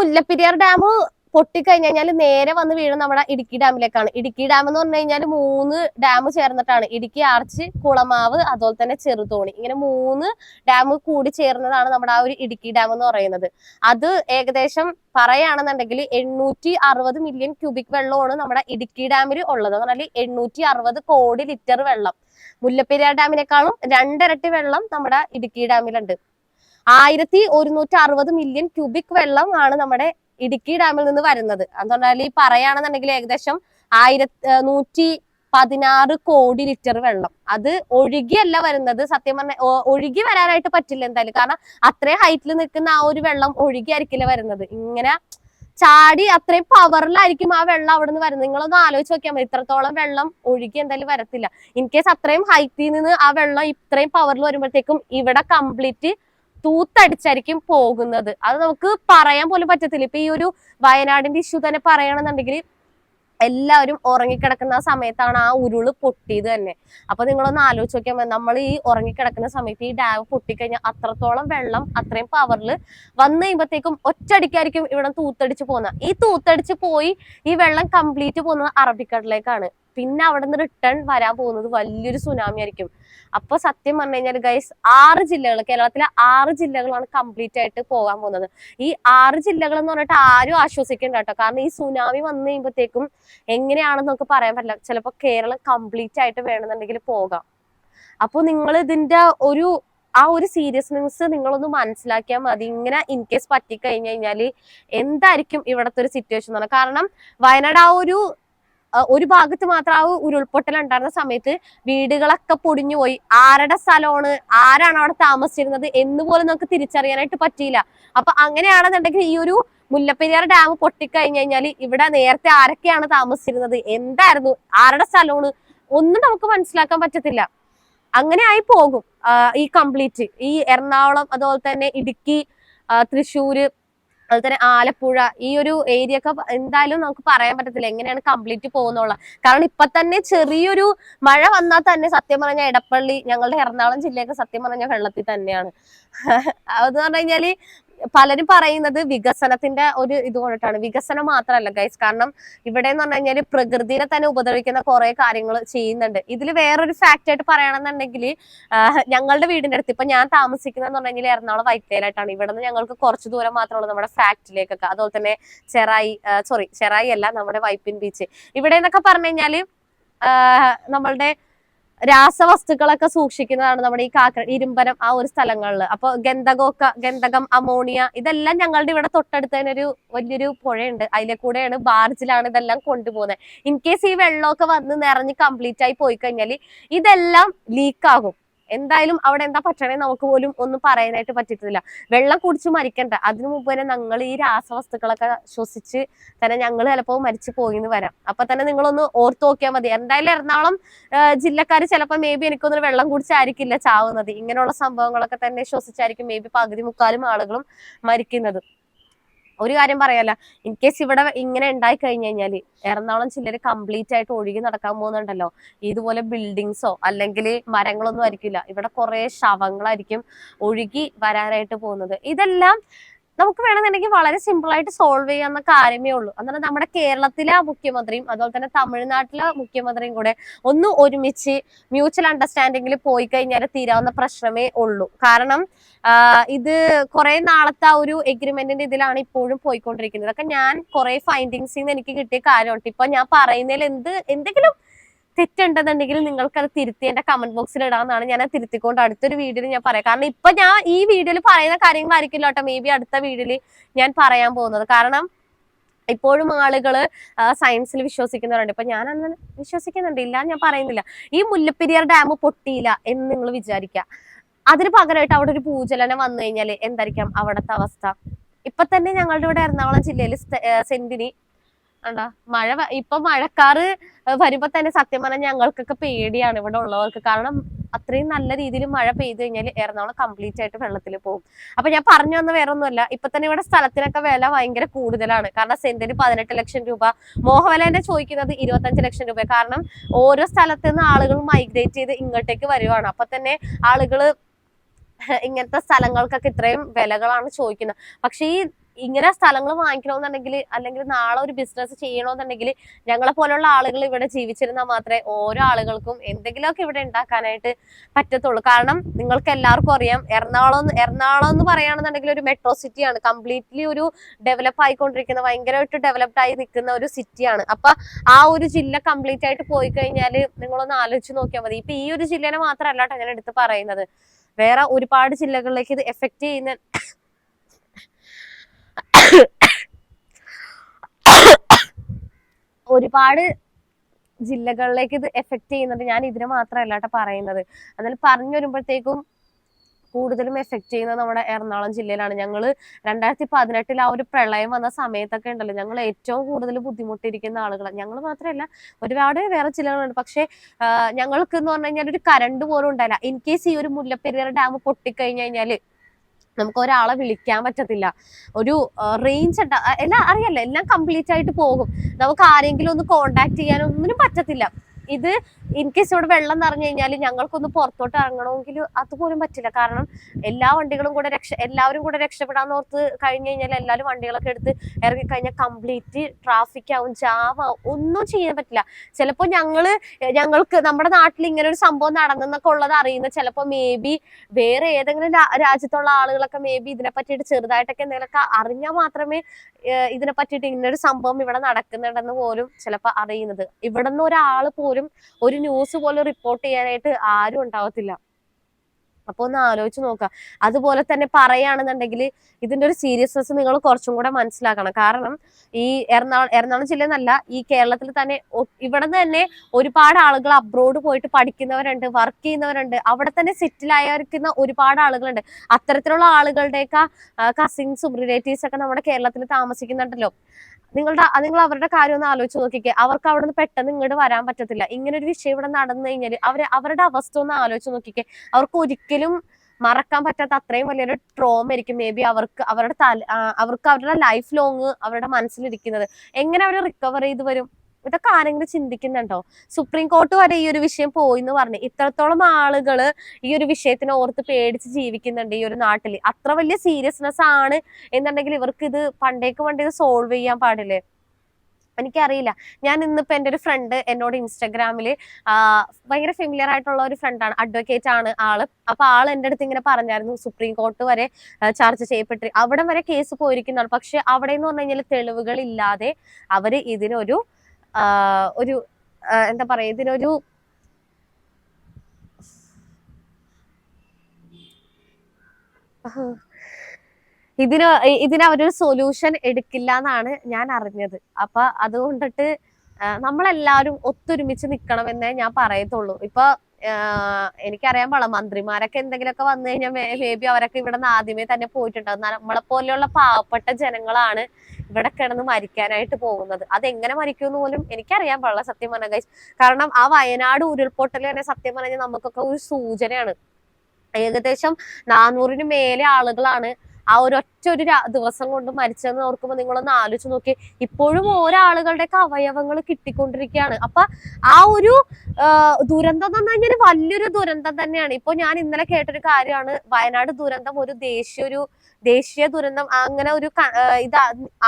Mullaperiyar dam പൊട്ടിക്കഴിഞ്ഞാൽ കഴിഞ്ഞാൽ നേരെ വന്ന് വീഴും നമ്മുടെ ഇടുക്കി ഡാമിലേക്കാണ്. ഇടുക്കി ഡാം എന്ന് പറഞ്ഞു കഴിഞ്ഞാൽ മൂന്ന് ഡാം ചേർന്നിട്ടാണ്. ഇടുക്കി ആർച്ച് കുളമാവ് അതുപോലെ തന്നെ ചെറുതോണി. ഇങ്ങനെ മൂന്ന് ഡാം കൂടി ചേർന്നതാണ് നമ്മുടെ ആ ഒരു ഇടുക്കി ഡാം എന്ന് പറയുന്നത്. അത് ഏകദേശം പറയുകയാണെന്നുണ്ടെങ്കിൽ എണ്ണൂറ്റി അറുപത് മില്യൺ ക്യൂബിക് വെള്ളമാണ് നമ്മുടെ ഇടുക്കി ഡാമിൽ ഉള്ളത്. എന്ന് പറഞ്ഞാൽ എണ്ണൂറ്റി അറുപത് കോടി ലിറ്റർ വെള്ളം. മുല്ലപ്പെരിയാർ ഡാമിനേക്കാളും രണ്ടിരട്ടി വെള്ളം നമ്മുടെ ഇടുക്കി ഡാമിലുണ്ട്. ആയിരത്തി ഒരുന്നൂറ്റി അറുപത് മില്യൺ ക്യൂബിക് വെള്ളം ആണ് നമ്മുടെ ഇടുക്കി ഡാമിൽ നിന്ന് വരുന്നത്. എന്ന് പറഞ്ഞാൽ ഈ പറയുകയാണെന്നുണ്ടെങ്കിൽ ഏകദേശം ആയിരത്തി നൂറ്റി പതിനാറ് കോടി ലിറ്റർ വെള്ളം. അത് ഒഴുകിയല്ല വരുന്നത്. സത്യം പറഞ്ഞ ഒഴുകി വരാനായിട്ട് പറ്റില്ല എന്തായാലും. കാരണം അത്രയും ഹൈറ്റിൽ നിൽക്കുന്ന ആ ഒരു വെള്ളം ഒഴുകിയായിരിക്കില്ല വരുന്നത്. ഇങ്ങനെ ചാടി അത്രയും പവറിലായിരിക്കും ആ വെള്ളം അവിടെ നിന്ന് വരുന്നത്. നിങ്ങളൊന്ന് ആലോചിച്ച് നോക്കിയാൽ മതി. ഇത്രത്തോളം വെള്ളം ഒഴുകി എന്തായാലും വരത്തില്ല. ഇൻ കേസ് അത്രയും ഹൈറ്റിൽ നിന്ന് ആ വെള്ളം ഇത്രയും പവറിൽ വരുമ്പോഴത്തേക്കും ഇവിടെ കംപ്ലീറ്റ് തൂത്തടിച്ചായിരിക്കും പോകുന്നത്. അത് നമുക്ക് പറയാൻ പോലും പറ്റത്തില്ല. ഇപ്പൊ ഈ ഒരു വയനാടിന്റെ ഇഷ്യൂ തന്നെ പറയണമെന്നുണ്ടെങ്കിൽ എല്ലാവരും ഉറങ്ങിക്കിടക്കുന്ന ആ സമയത്താണ് ആ ഉരുൾ പൊട്ടിയത് തന്നെ. അപ്പൊ നിങ്ങളൊന്ന് ആലോചിച്ച് നോക്കിയാൽ നമ്മൾ ഈ ഉറങ്ങിക്കിടക്കുന്ന സമയത്ത് ഈ ഡാം പൊട്ടിക്കഴിഞ്ഞാൽ അത്രത്തോളം വെള്ളം അത്രയും പവറിൽ വന്നു കഴിയുമ്പോഴത്തേക്കും ഒറ്റടിക്കായിരിക്കും ഇവിടെ തൂത്തടിച്ച് പോകുന്നത്. ഈ തൂത്തടിച്ച് പോയി ഈ വെള്ളം കംപ്ലീറ്റ് പോകുന്നത് അറബിക്കടലിലേക്കാണ്. പിന്നെ അവിടെ നിന്ന് റിട്ടേൺ വരാൻ പോകുന്നത് വലിയൊരു സുനാമി ആയിരിക്കും. അപ്പൊ സത്യം പറഞ്ഞു കഴിഞ്ഞാൽ ഗൈസ് ആറ് ജില്ലകൾ കേരളത്തിലെ ആറ് ജില്ലകളാണ് കംപ്ലീറ്റ് ആയിട്ട് പോകാൻ പോകുന്നത്. ഈ ആറ് ജില്ലകൾ എന്ന് പറഞ്ഞിട്ട് ആരും ആശ്വസിക്കണ്ട കേട്ടോ. കാരണം ഈ സുനാമി വന്നു കഴിയുമ്പോഴത്തേക്കും എങ്ങനെയാണെന്ന് നമുക്ക് പറയാൻ പറ്റില്ല. ചിലപ്പോൾ കേരളം കംപ്ലീറ്റ് ആയിട്ട് വേണമെന്നുണ്ടെങ്കിൽ പോകാം. അപ്പോൾ നിങ്ങൾ ഇതിന്റെ ഒരു ആ ഒരു സീരിയസ്നെസ് നിങ്ങളൊന്ന് മനസ്സിലാക്കിയാൽ മതി. ഇങ്ങനെ ഇൻ കേസ് പറ്റിക്കഴിഞ്ഞു കഴിഞ്ഞാൽ എന്തായിരിക്കും ഇവിടുത്തെ ഒരു സിറ്റുവേഷൻ എന്ന് കാരണം വയനാട് ആ ഒരു ഒരു ഭാഗത്ത് മാത്രം ആ ഉരുൾപൊട്ടൽ ഉണ്ടായിരുന്ന സമയത്ത് വീടുകളൊക്കെ പൊടിഞ്ഞു പോയി. ആരുടെ സ്ഥലമാണ്? ആരാണ് അവിടെ താമസിച്ചിരുന്നത്? എന്ന് പോലും നമുക്ക് തിരിച്ചറിയാനായിട്ട് പറ്റിയില്ല. അപ്പൊ അങ്ങനെയാണെന്നുണ്ടെങ്കിൽ ഈ ഒരു മുല്ലപ്പെരിയാർ ഡാം പൊട്ടിക്കഴിഞ്ഞു കഴിഞ്ഞാൽ ഇവിടെ നേരത്തെ ആരൊക്കെയാണ് താമസിച്ചിരുന്നത്? എന്തായിരുന്നു? ആരുടെ സ്ഥലമാണ്? ഒന്നും നമുക്ക് മനസ്സിലാക്കാൻ പറ്റത്തില്ല. അങ്ങനെ ആയി പോകും ഈ കംപ്ലീറ്റ്. ഈ എറണാകുളം അതുപോലെ തന്നെ ഇടുക്കി തൃശ്ശൂര് അതുപോലെ ആലപ്പുഴ ഈ ഒരു ഏരിയ ഒക്കെ എന്തായാലും നമുക്ക് പറയാൻ പറ്റത്തില്ല എങ്ങനെയാണ് കംപ്ലീറ്റ് പോകുന്നുള്ള. കാരണം ഇപ്പൊ തന്നെ ചെറിയൊരു മഴ വന്നാൽ തന്നെ സത്യം പറഞ്ഞ ഇടപ്പള്ളി ഞങ്ങളുടെ എറണാകുളം ജില്ലയൊക്കെ സത്യം പറഞ്ഞ വെള്ളത്തിൽ തന്നെയാണ്. അതെന്ന് പറഞ്ഞു കഴിഞ്ഞാൽ പലരും പറയുന്നത് വികസനത്തിന്റെ ഒരു ഇത് കൊണ്ടിട്ടാണ്. വികസനം മാത്രമല്ല ഗൈസ് കാരണം ഇവിടെ എന്ന് പറഞ്ഞു കഴിഞ്ഞാൽ പ്രകൃതിയെ തന്നെ ഉപദ്രവിക്കുന്ന കുറെ കാര്യങ്ങൾ ചെയ്യുന്നുണ്ട്. ഇതിൽ വേറൊരു ഫാക്റ്റ് ആയിട്ട് പറയണമെന്നുണ്ടെങ്കിൽ ഞങ്ങളുടെ വീടിന്റെ അടുത്ത് ഇപ്പൊ ഞാൻ താമസിക്കുന്നതെന്ന് പറഞ്ഞു കഴിഞ്ഞാൽ എറണാകുളം വൈറ്റേലായിട്ടാണ് ഇവിടെ നിന്ന് ഞങ്ങൾക്ക് കുറച്ച് ദൂരം മാത്രമുള്ളൂ നമ്മുടെ ഫാക്ടറിയിലേക്കൊക്കെ അതുപോലെ തന്നെ ചെറായി സോറി ചെറായി അല്ല നമ്മുടെ വൈപ്പിൻ ബീച്ച്. ഇവിടെ എന്നൊക്കെ പറഞ്ഞു കഴിഞ്ഞാൽ നമ്മളുടെ രാസവസ്തുക്കളൊക്കെ സൂക്ഷിക്കുന്നതാണ് നമ്മുടെ ഈ കാക്ക ഇരുമ്പനം ആ ഒരു സ്ഥലങ്ങളിൽ അപ്പൊ ഗന്ധകമൊക്കെ ഗന്ധകം അമോണിയ ഇതെല്ലാം ഞങ്ങളുടെ ഇവിടെ തൊട്ടടുത്ത് ഒരു വലിയൊരു പുഴയുണ്ട്. അതിലെ കൂടെയാണ് ബാർജിലാണ് ഇതെല്ലാം കൊണ്ടുപോകുന്നത്. ഇൻ കേസ് ഈ വെള്ളമൊക്കെ വന്ന് നിറഞ്ഞ് കംപ്ലീറ്റ് ആയി പോയി കഴിഞ്ഞാൽ ഇതെല്ലാം ലീക്ക് ആകും. എന്തായാലും അവിടെ എന്താ പറ്റണേ നമുക്ക് പോലും ഒന്നും പറയാനായിട്ട് പറ്റിയിട്ടില്ല. വെള്ളം കുടിച്ച് മരിക്കണ്ട. അതിനു മുമ്പ് തന്നെ ഞങ്ങൾ ഈ രാസവസ്തുക്കളൊക്കെ ശ്വസിച്ച് തന്നെ ഞങ്ങൾ ചിലപ്പോൾ മരിച്ചു പോയിന്ന് വരാം. അപ്പൊ തന്നെ നിങ്ങളൊന്ന് ഓർത്ത് നോക്കിയാൽ മതി. എന്തായാലും എറണാകുളം ജില്ലക്കാർ ചിലപ്പോൾ മേ ബി എനിക്കൊന്നും വെള്ളം കുടിച്ചായിരിക്കില്ല ചാവുന്നത്. ഇങ്ങനെയുള്ള സംഭവങ്ങളൊക്കെ തന്നെ ശ്വസിച്ചായിരിക്കും മേ ബി പകുതി മുക്കാലും ആളുകളും മരിക്കുന്നത്. ഒരു കാര്യം പറയാലോ. ഇൻ കേസ് ഇവിടെ ഇങ്ങനെ ഉണ്ടായി കഴിഞ്ഞു കഴിഞ്ഞാൽ എറണാകുളം ജില്ലയിൽ കംപ്ലീറ്റ് ആയിട്ട് ഒഴുകി നടക്കാൻ പോകുന്നുണ്ടല്ലോ. ഇതുപോലെ ബിൽഡിങ്സോ അല്ലെങ്കിൽ മരങ്ങളൊന്നും ആയിരിക്കില്ല. ഇവിടെ കുറെ ശവങ്ങളായിരിക്കും ഒഴുകി വരാനായിട്ട് പോകുന്നത്. ഇതെല്ലാം നമുക്ക് വേണമെന്നുണ്ടെങ്കിൽ വളരെ സിമ്പിൾ ആയിട്ട് സോൾവ് ചെയ്യാവുന്ന കാര്യമേ ഉള്ളൂ. അന്നേരം നമ്മുടെ കേരളത്തിലെ മുഖ്യമന്ത്രിയും അതുപോലെ തന്നെ തമിഴ്നാട്ടിലെ മുഖ്യമന്ത്രിയും കൂടെ ഒന്ന് ഒരുമിച്ച് മ്യൂച്വൽ അണ്ടർസ്റ്റാൻഡിങ്ങിൽ പോയി കഴിഞ്ഞാൽ തീരാവുന്ന പ്രശ്നമേ ഉള്ളൂ. കാരണം ഇത് കുറെ നാളത്തെ ആ ഒരു എഗ്രിമെന്റിന്റെ ഇതിലാണ് ഇപ്പോഴും പോയിക്കൊണ്ടിരിക്കുന്നത്. അതൊക്കെ ഞാൻ കുറെ ഫൈൻഡിങ്സിൽ നിന്ന് എനിക്ക് കിട്ടിയ കാര്യമുണ്ട് ഇപ്പൊ ഞാൻ പറയുന്നതിൽ എന്ത് എന്തെങ്കിലും തെറ്റുണ്ടെന്നുണ്ടെങ്കിൽ നിങ്ങൾക്ക് അത് തിരുത്തി എന്റെ കമന്റ് ബോക്സിൽ ഇടാമെന്നാണ് ഞാൻ തിരുത്തിക്കൊണ്ട് അടുത്തൊരു വീഡിയോയിൽ ഞാൻ പറയാം. കാരണം ഇപ്പൊ ഞാൻ ഈ വീഡിയോയിൽ പറയുന്ന കാര്യങ്ങളായിരിക്കില്ല കേട്ടോ. മേ ബി അടുത്ത വീഡിയോയിൽ ഞാൻ പറയാൻ പോകുന്നത്. കാരണം ഇപ്പോഴും ആളുകൾ സയൻസിൽ വിശ്വസിക്കുന്നവരുണ്ട്. ഇപ്പൊ ഞാൻ അങ്ങനെ വിശ്വസിക്കുന്നുണ്ട്. ഇല്ല ഞാൻ പറയുന്നില്ല. ഈ മുല്ലപ്പെരിയാർ ഡാം പൊട്ടിയില്ല എന്ന് നിങ്ങൾ വിചാരിക്കുക. അതിന് പകരമായിട്ട് അവിടെ ഒരു ഭൂചലനം വന്നു കഴിഞ്ഞാൽ എന്തായിരിക്കാം അവിടുത്തെ അവസ്ഥ? ഇപ്പൊ തന്നെ ഞങ്ങളുടെ ഇവിടെ എറണാകുളം ജില്ലയിൽ സെന്റിന് എന്താ മഴ ഇപ്പൊ മഴക്കാറ് വരുമ്പോ തന്നെ സത്യം പറഞ്ഞാൽ ഞങ്ങൾക്കൊക്കെ പേടിയാണ് ഇവിടെ ഉള്ളവർക്ക്. കാരണം അത്രയും നല്ല രീതിയിൽ മഴ പെയ്തു കഴിഞ്ഞാൽ എറണാകുളം കംപ്ലീറ്റ് ആയിട്ട് വെള്ളത്തിൽ പോകും. അപ്പൊ ഞാൻ പറഞ്ഞു വന്ന വേറെ ഒന്നുമല്ല ഇപ്പൊ തന്നെ ഇവിടെ സ്ഥലത്തിനൊക്കെ വില ഭയങ്കര കൂടുതലാണ്. കാരണം സെന്റിന് പതിനെട്ട് ലക്ഷം രൂപ മോഹവില തന്നെ ചോദിക്കുന്നത് ഇരുപത്തഞ്ച് ലക്ഷം രൂപ. കാരണം ഓരോ സ്ഥലത്ത് നിന്ന് ആളുകൾ മൈഗ്രേറ്റ് ചെയ്ത് ഇങ്ങോട്ടേക്ക് വരുവാണ്. അപ്പൊ തന്നെ ആളുകൾ ഇങ്ങനത്തെ സ്ഥലങ്ങൾക്കൊക്കെ ഇത്രയും വിലകളാണ് ചോദിക്കുന്നത്. പക്ഷെ ഈ ഇങ്ങനെ സ്ഥലങ്ങൾ വാങ്ങിക്കണമെന്നുണ്ടെങ്കിൽ അല്ലെങ്കിൽ നാളെ ഒരു ബിസിനസ് ചെയ്യണമെന്നുണ്ടെങ്കിൽ ഞങ്ങളെ പോലുള്ള ആളുകൾ ഇവിടെ ജീവിച്ചിരുന്നാൽ മാത്രമേ ഓരോ ആളുകൾക്കും എന്തെങ്കിലുമൊക്കെ ഇവിടെ ഉണ്ടാക്കാനായിട്ട് പറ്റത്തുള്ളൂ. കാരണം നിങ്ങൾക്ക് എല്ലാവർക്കും അറിയാം എറണാകുളം എറണാകുളം എന്ന് പറയുകയാണെന്നുണ്ടെങ്കിൽ ഒരു മെട്രോ സിറ്റിയാണ് കംപ്ലീറ്റ്ലി ഒരു ഡെവലപ്പ് ആയിക്കൊണ്ടിരിക്കുന്ന ഭയങ്കരമായിട്ട് ഡെവലപ്ഡ് ആയി നിൽക്കുന്ന ഒരു സിറ്റിയാണ് അപ്പൊ ആ ഒരു ജില്ല കംപ്ലീറ്റ് ആയിട്ട് പോയി കഴിഞ്ഞാൽ നിങ്ങളൊന്ന് ആലോചിച്ച് നോക്കിയാൽ മതി. ഇപ്പൊ ഈ ഒരു ജില്ലേനെ മാത്രമല്ല അങ്ങനെ ഞാൻ എടുത്ത് പറയുന്നത്. വേറെ ഒരുപാട് ജില്ലകളിലേക്ക് ഇത് എഫക്ട് ചെയ്യുന്ന ഒരുപാട് ജില്ലകളിലേക്ക് ഇത് എഫക്റ്റ് ചെയ്യുന്നുണ്ട്. ഞാൻ ഇതിനെ മാത്രമല്ല കേട്ടോ പറയുന്നത്. അതിൽ പറഞ്ഞു വരുമ്പോഴത്തേക്കും കൂടുതലും എഫക്റ്റ് ചെയ്യുന്നത് നമ്മുടെ എറണാകുളം ജില്ലയിലാണ്. ഞങ്ങൾ രണ്ടായിരത്തി പതിനെട്ടിൽ ആ ഒരു പ്രളയം വന്ന സമയത്തൊക്കെ ഉണ്ടല്ലോ. ഞങ്ങൾ ഏറ്റവും കൂടുതൽ ബുദ്ധിമുട്ടിയിരിക്കുന്ന ആളുകളാണ് ഞങ്ങൾ മാത്രമല്ല ഒരുപാട് വേറെ ജില്ലകളുണ്ട്. പക്ഷേ ഞങ്ങൾക്ക് എന്ന് പറഞ്ഞു കഴിഞ്ഞാൽ ഒരു കറണ്ട് പോലും ഉണ്ടായില്ല. ഇൻ കേസ് ഈ ഒരു മുല്ലപ്പെരിയാർ ഡാം പൊട്ടിക്കഴിഞ്ഞു കഴിഞ്ഞാൽ നമുക്ക് ഒരാളെ വിളിക്കാൻ പറ്റത്തില്ല. ഒരു റേഞ്ച് എല്ലാം അറിയാലോ എല്ലാം കംപ്ലീറ്റ് ആയിട്ട് പോകും. നമുക്ക് ആരെങ്കിലും ഒന്ന് കോണ്ടാക്ട് ചെയ്യാനൊന്നിനും പറ്റത്തില്ല. ഇത് ഇൻ കേസ് ഇവിടെ വെള്ളം നിറഞ്ഞു കഴിഞ്ഞാൽ ഞങ്ങൾക്കൊന്ന് പുറത്തോട്ട് ഇറങ്ങണമെങ്കിൽ അതുപോലും പറ്റില്ല. കാരണം എല്ലാ വണ്ടികളും കൂടെ രക്ഷ എല്ലാവരും കൂടെ രക്ഷപ്പെടാന്ന് ഓർത്ത് കഴിഞ്ഞു കഴിഞ്ഞാൽ എല്ലാവരും വണ്ടികളൊക്കെ എടുത്ത് ഇറങ്ങി കഴിഞ്ഞാൽ കംപ്ലീറ്റ് ട്രാഫിക് ആവും ജാം ആവും ഒന്നും ചെയ്യാൻ പറ്റില്ല. ചിലപ്പോൾ ഞങ്ങൾ ഞങ്ങൾക്ക് നമ്മുടെ നാട്ടിൽ ഇങ്ങനെ ഒരു സംഭവം നടന്നെന്നൊക്കെ ഉള്ളത് അറിയുന്ന ചിലപ്പോൾ മേ ബി വേറെ ഏതെങ്കിലും രാജ്യത്തുള്ള ആളുകളൊക്കെ മേ ബി ഇതിനെ പറ്റിയിട്ട് ചെറുതായിട്ടൊക്കെ എന്തെങ്കിലുമൊക്കെ അറിഞ്ഞാൽ മാത്രമേ ഇതിനെ പറ്റിയിട്ട് ഇങ്ങനൊരു സംഭവം ഇവിടെ നടക്കുന്നുണ്ടെന്ന് പോലും ചിലപ്പോൾ അറിയുന്നത്. ഇവിടെ നിന്ന് ഒരാൾ പോലും ഒരു ന്യൂസ് പോലും റിപ്പോർട്ട് ചെയ്യാനായിട്ട് ആരും ഉണ്ടാവത്തില്ല. അപ്പൊ ഒന്ന് ആലോചിച്ച് നോക്കുക അതുപോലെ തന്നെ പറയുകയാണെന്നുണ്ടെങ്കിൽ ഇതിന്റെ ഒരു സീരിയസ്നെസ് നിങ്ങൾ കുറച്ചും കൂടെ മനസ്സിലാക്കണം. കാരണം ഈ എറണാകുളം എറണാകുളം ജില്ലയെന്നല്ല ഈ കേരളത്തിൽ തന്നെ ഇവിടെ തന്നെ ഒരുപാട് ആളുകൾ അബ്രോഡ് പോയിട്ട് പഠിക്കുന്നവരുണ്ട് വർക്ക് ചെയ്യുന്നവരുണ്ട്. അവിടെ തന്നെ സെറ്റിൽ ആയിരിക്കുന്ന ഒരുപാട് ആളുകളുണ്ട്. അത്തരത്തിലുള്ള ആളുകളുടെയൊക്കെ കസിൻസും റിലേറ്റീവ്സ് ഒക്കെ നമ്മുടെ കേരളത്തിൽ താമസിക്കുന്നുണ്ടല്ലോ. നിങ്ങളുടെ നിങ്ങൾ അവരുടെ കാര്യം ഒന്ന് ആലോചിച്ച് നോക്കിക്കേ. അവർക്ക് അവിടെ നിന്ന് പെട്ടെന്ന് ഇങ്ങോട്ട് വരാൻ പറ്റത്തില്ല. ഇങ്ങനെ ഒരു വിഷയം ഇവിടെ നടന്നു കഴിഞ്ഞാൽ അവരെ അവരുടെ അവസ്ഥ ഒന്ന് ആലോചിച്ച് നോക്കിക്കേ. അവർക്ക് ഒരിക്കലും മറക്കാൻ പറ്റാത്ത അത്രയും വലിയൊരു ട്രോമ ആയിരിക്കും മേ ബി അവർക്ക് അവരുടെ തല അവർക്ക് അവരുടെ ലൈഫ് ലോങ് അവരുടെ മനസ്സിലിരിക്കുന്നത്. എങ്ങനെ അവർ റിക്കവർ ചെയ്ത് വരും? ഇതൊക്കെ ആരെങ്കിലും ചിന്തിക്കുന്നുണ്ടോ? സുപ്രീം കോർട്ട് വരെ ഈ ഒരു വിഷയം പോയി എന്ന് പറഞ്ഞു ഇത്രത്തോളം ആളുകൾ ഈ ഒരു വിഷയത്തിനെ ഓർത്ത് പേടിച്ച് ജീവിക്കുന്നുണ്ട് ഈ ഒരു നാട്ടിൽ അത്ര വലിയ സീരിയസ്നെസ് ആണ് എന്നുണ്ടെങ്കിൽ ഇവർക്ക് ഇത് പണ്ടേക്ക് പണ്ടേ ഇത് സോൾവ് ചെയ്യാൻ പാടില്ലേ? എനിക്കറിയില്ല. ഞാൻ ഇന്നിപ്പോ എന്റെ ഒരു ഫ്രണ്ട് എന്നോട് ഇൻസ്റ്റാഗ്രാമിൽ ഭയങ്കര ഫെമിലിയർ ആയിട്ടുള്ള ഒരു ഫ്രണ്ടാണ് അഡ്വക്കേറ്റ് ആണ് ആൾ. അപ്പൊ ആൾ എന്റെ അടുത്ത് ഇങ്ങനെ പറഞ്ഞായിരുന്നു സുപ്രീം കോർട്ട് വരെ ചർച്ച ചെയ്യപ്പെട്ടി. അവിടെ വരെ കേസ് പോയിരിക്കുന്നതാണ്. പക്ഷെ അവിടെ എന്ന് പറഞ്ഞു കഴിഞ്ഞാൽ തെളിവുകൾ ഇല്ലാതെ അവർ ഇതിനൊരു ഒരു എന്താ പറയാ ഇതിനൊരു ഇതിന് ഇതിന് അവരൊരു സൊല്യൂഷൻ എടുക്കില്ല എന്നാണ് ഞാൻ അറിഞ്ഞത്. അപ്പൊ അതുകൊണ്ടിട്ട് നമ്മളെല്ലാവരും ഒത്തൊരുമിച്ച് നിക്കണമെന്നേ ഞാൻ പറയത്തുള്ളൂ. ഇപ്പൊ എനിക്കറിയാൻ പാടില്ല മന്ത്രിമാരൊക്കെ എന്തെങ്കിലുമൊക്കെ വന്നു കഴിഞ്ഞാൽ മേ ബി അവരൊക്കെ ഇവിടെ നിന്ന് ആദ്യമേ തന്നെ പോയിട്ടുണ്ടാവും നമ്മളെ പോലെയുള്ള പാവപ്പെട്ട ജനങ്ങളാണ് ഇവിടെ കിടന്ന് മരിക്കാനായിട്ട് പോകുന്നത്. അതെങ്ങനെ മരിക്കുമെന്ന് പോലും എനിക്കറിയാൻ പാടില്ല സത്യം പറഞ്ഞ ഗൈസ് കാരണം ആ വയനാട് ഉരുൾപൊട്ടൽ തന്നെ സത്യം പറഞ്ഞാൽ നമുക്കൊക്കെ ഒരു സൂചനയാണ്. ഏകദേശം നാനൂറിന് മേലെ ആളുകളാണ് ആ ഒരു ഒറ്റ ഒരു ദിവസം കൊണ്ട് മരിച്ചതെന്ന് ഓർക്കുമ്പോൾ നിങ്ങളൊന്ന് ആലോചിച്ച് നോക്കി ഇപ്പോഴും ഓരോ ആളുകളുടെയൊക്കെ അവയവങ്ങൾ കിട്ടിക്കൊണ്ടിരിക്കുകയാണ്. അപ്പൊ ആ ഒരു ദുരന്തം എന്ന് പറഞ്ഞു കഴിഞ്ഞാൽ വലിയൊരു ദുരന്തം തന്നെയാണ്. ഇപ്പൊ ഞാൻ ഇന്നലെ കേട്ടൊരു കാര്യമാണ്. വയനാട് ദുരന്തം ഒരു ദേശീയ ഒരു ദേശീയ ദുരന്തം അങ്ങനെ ഒരു ഇത്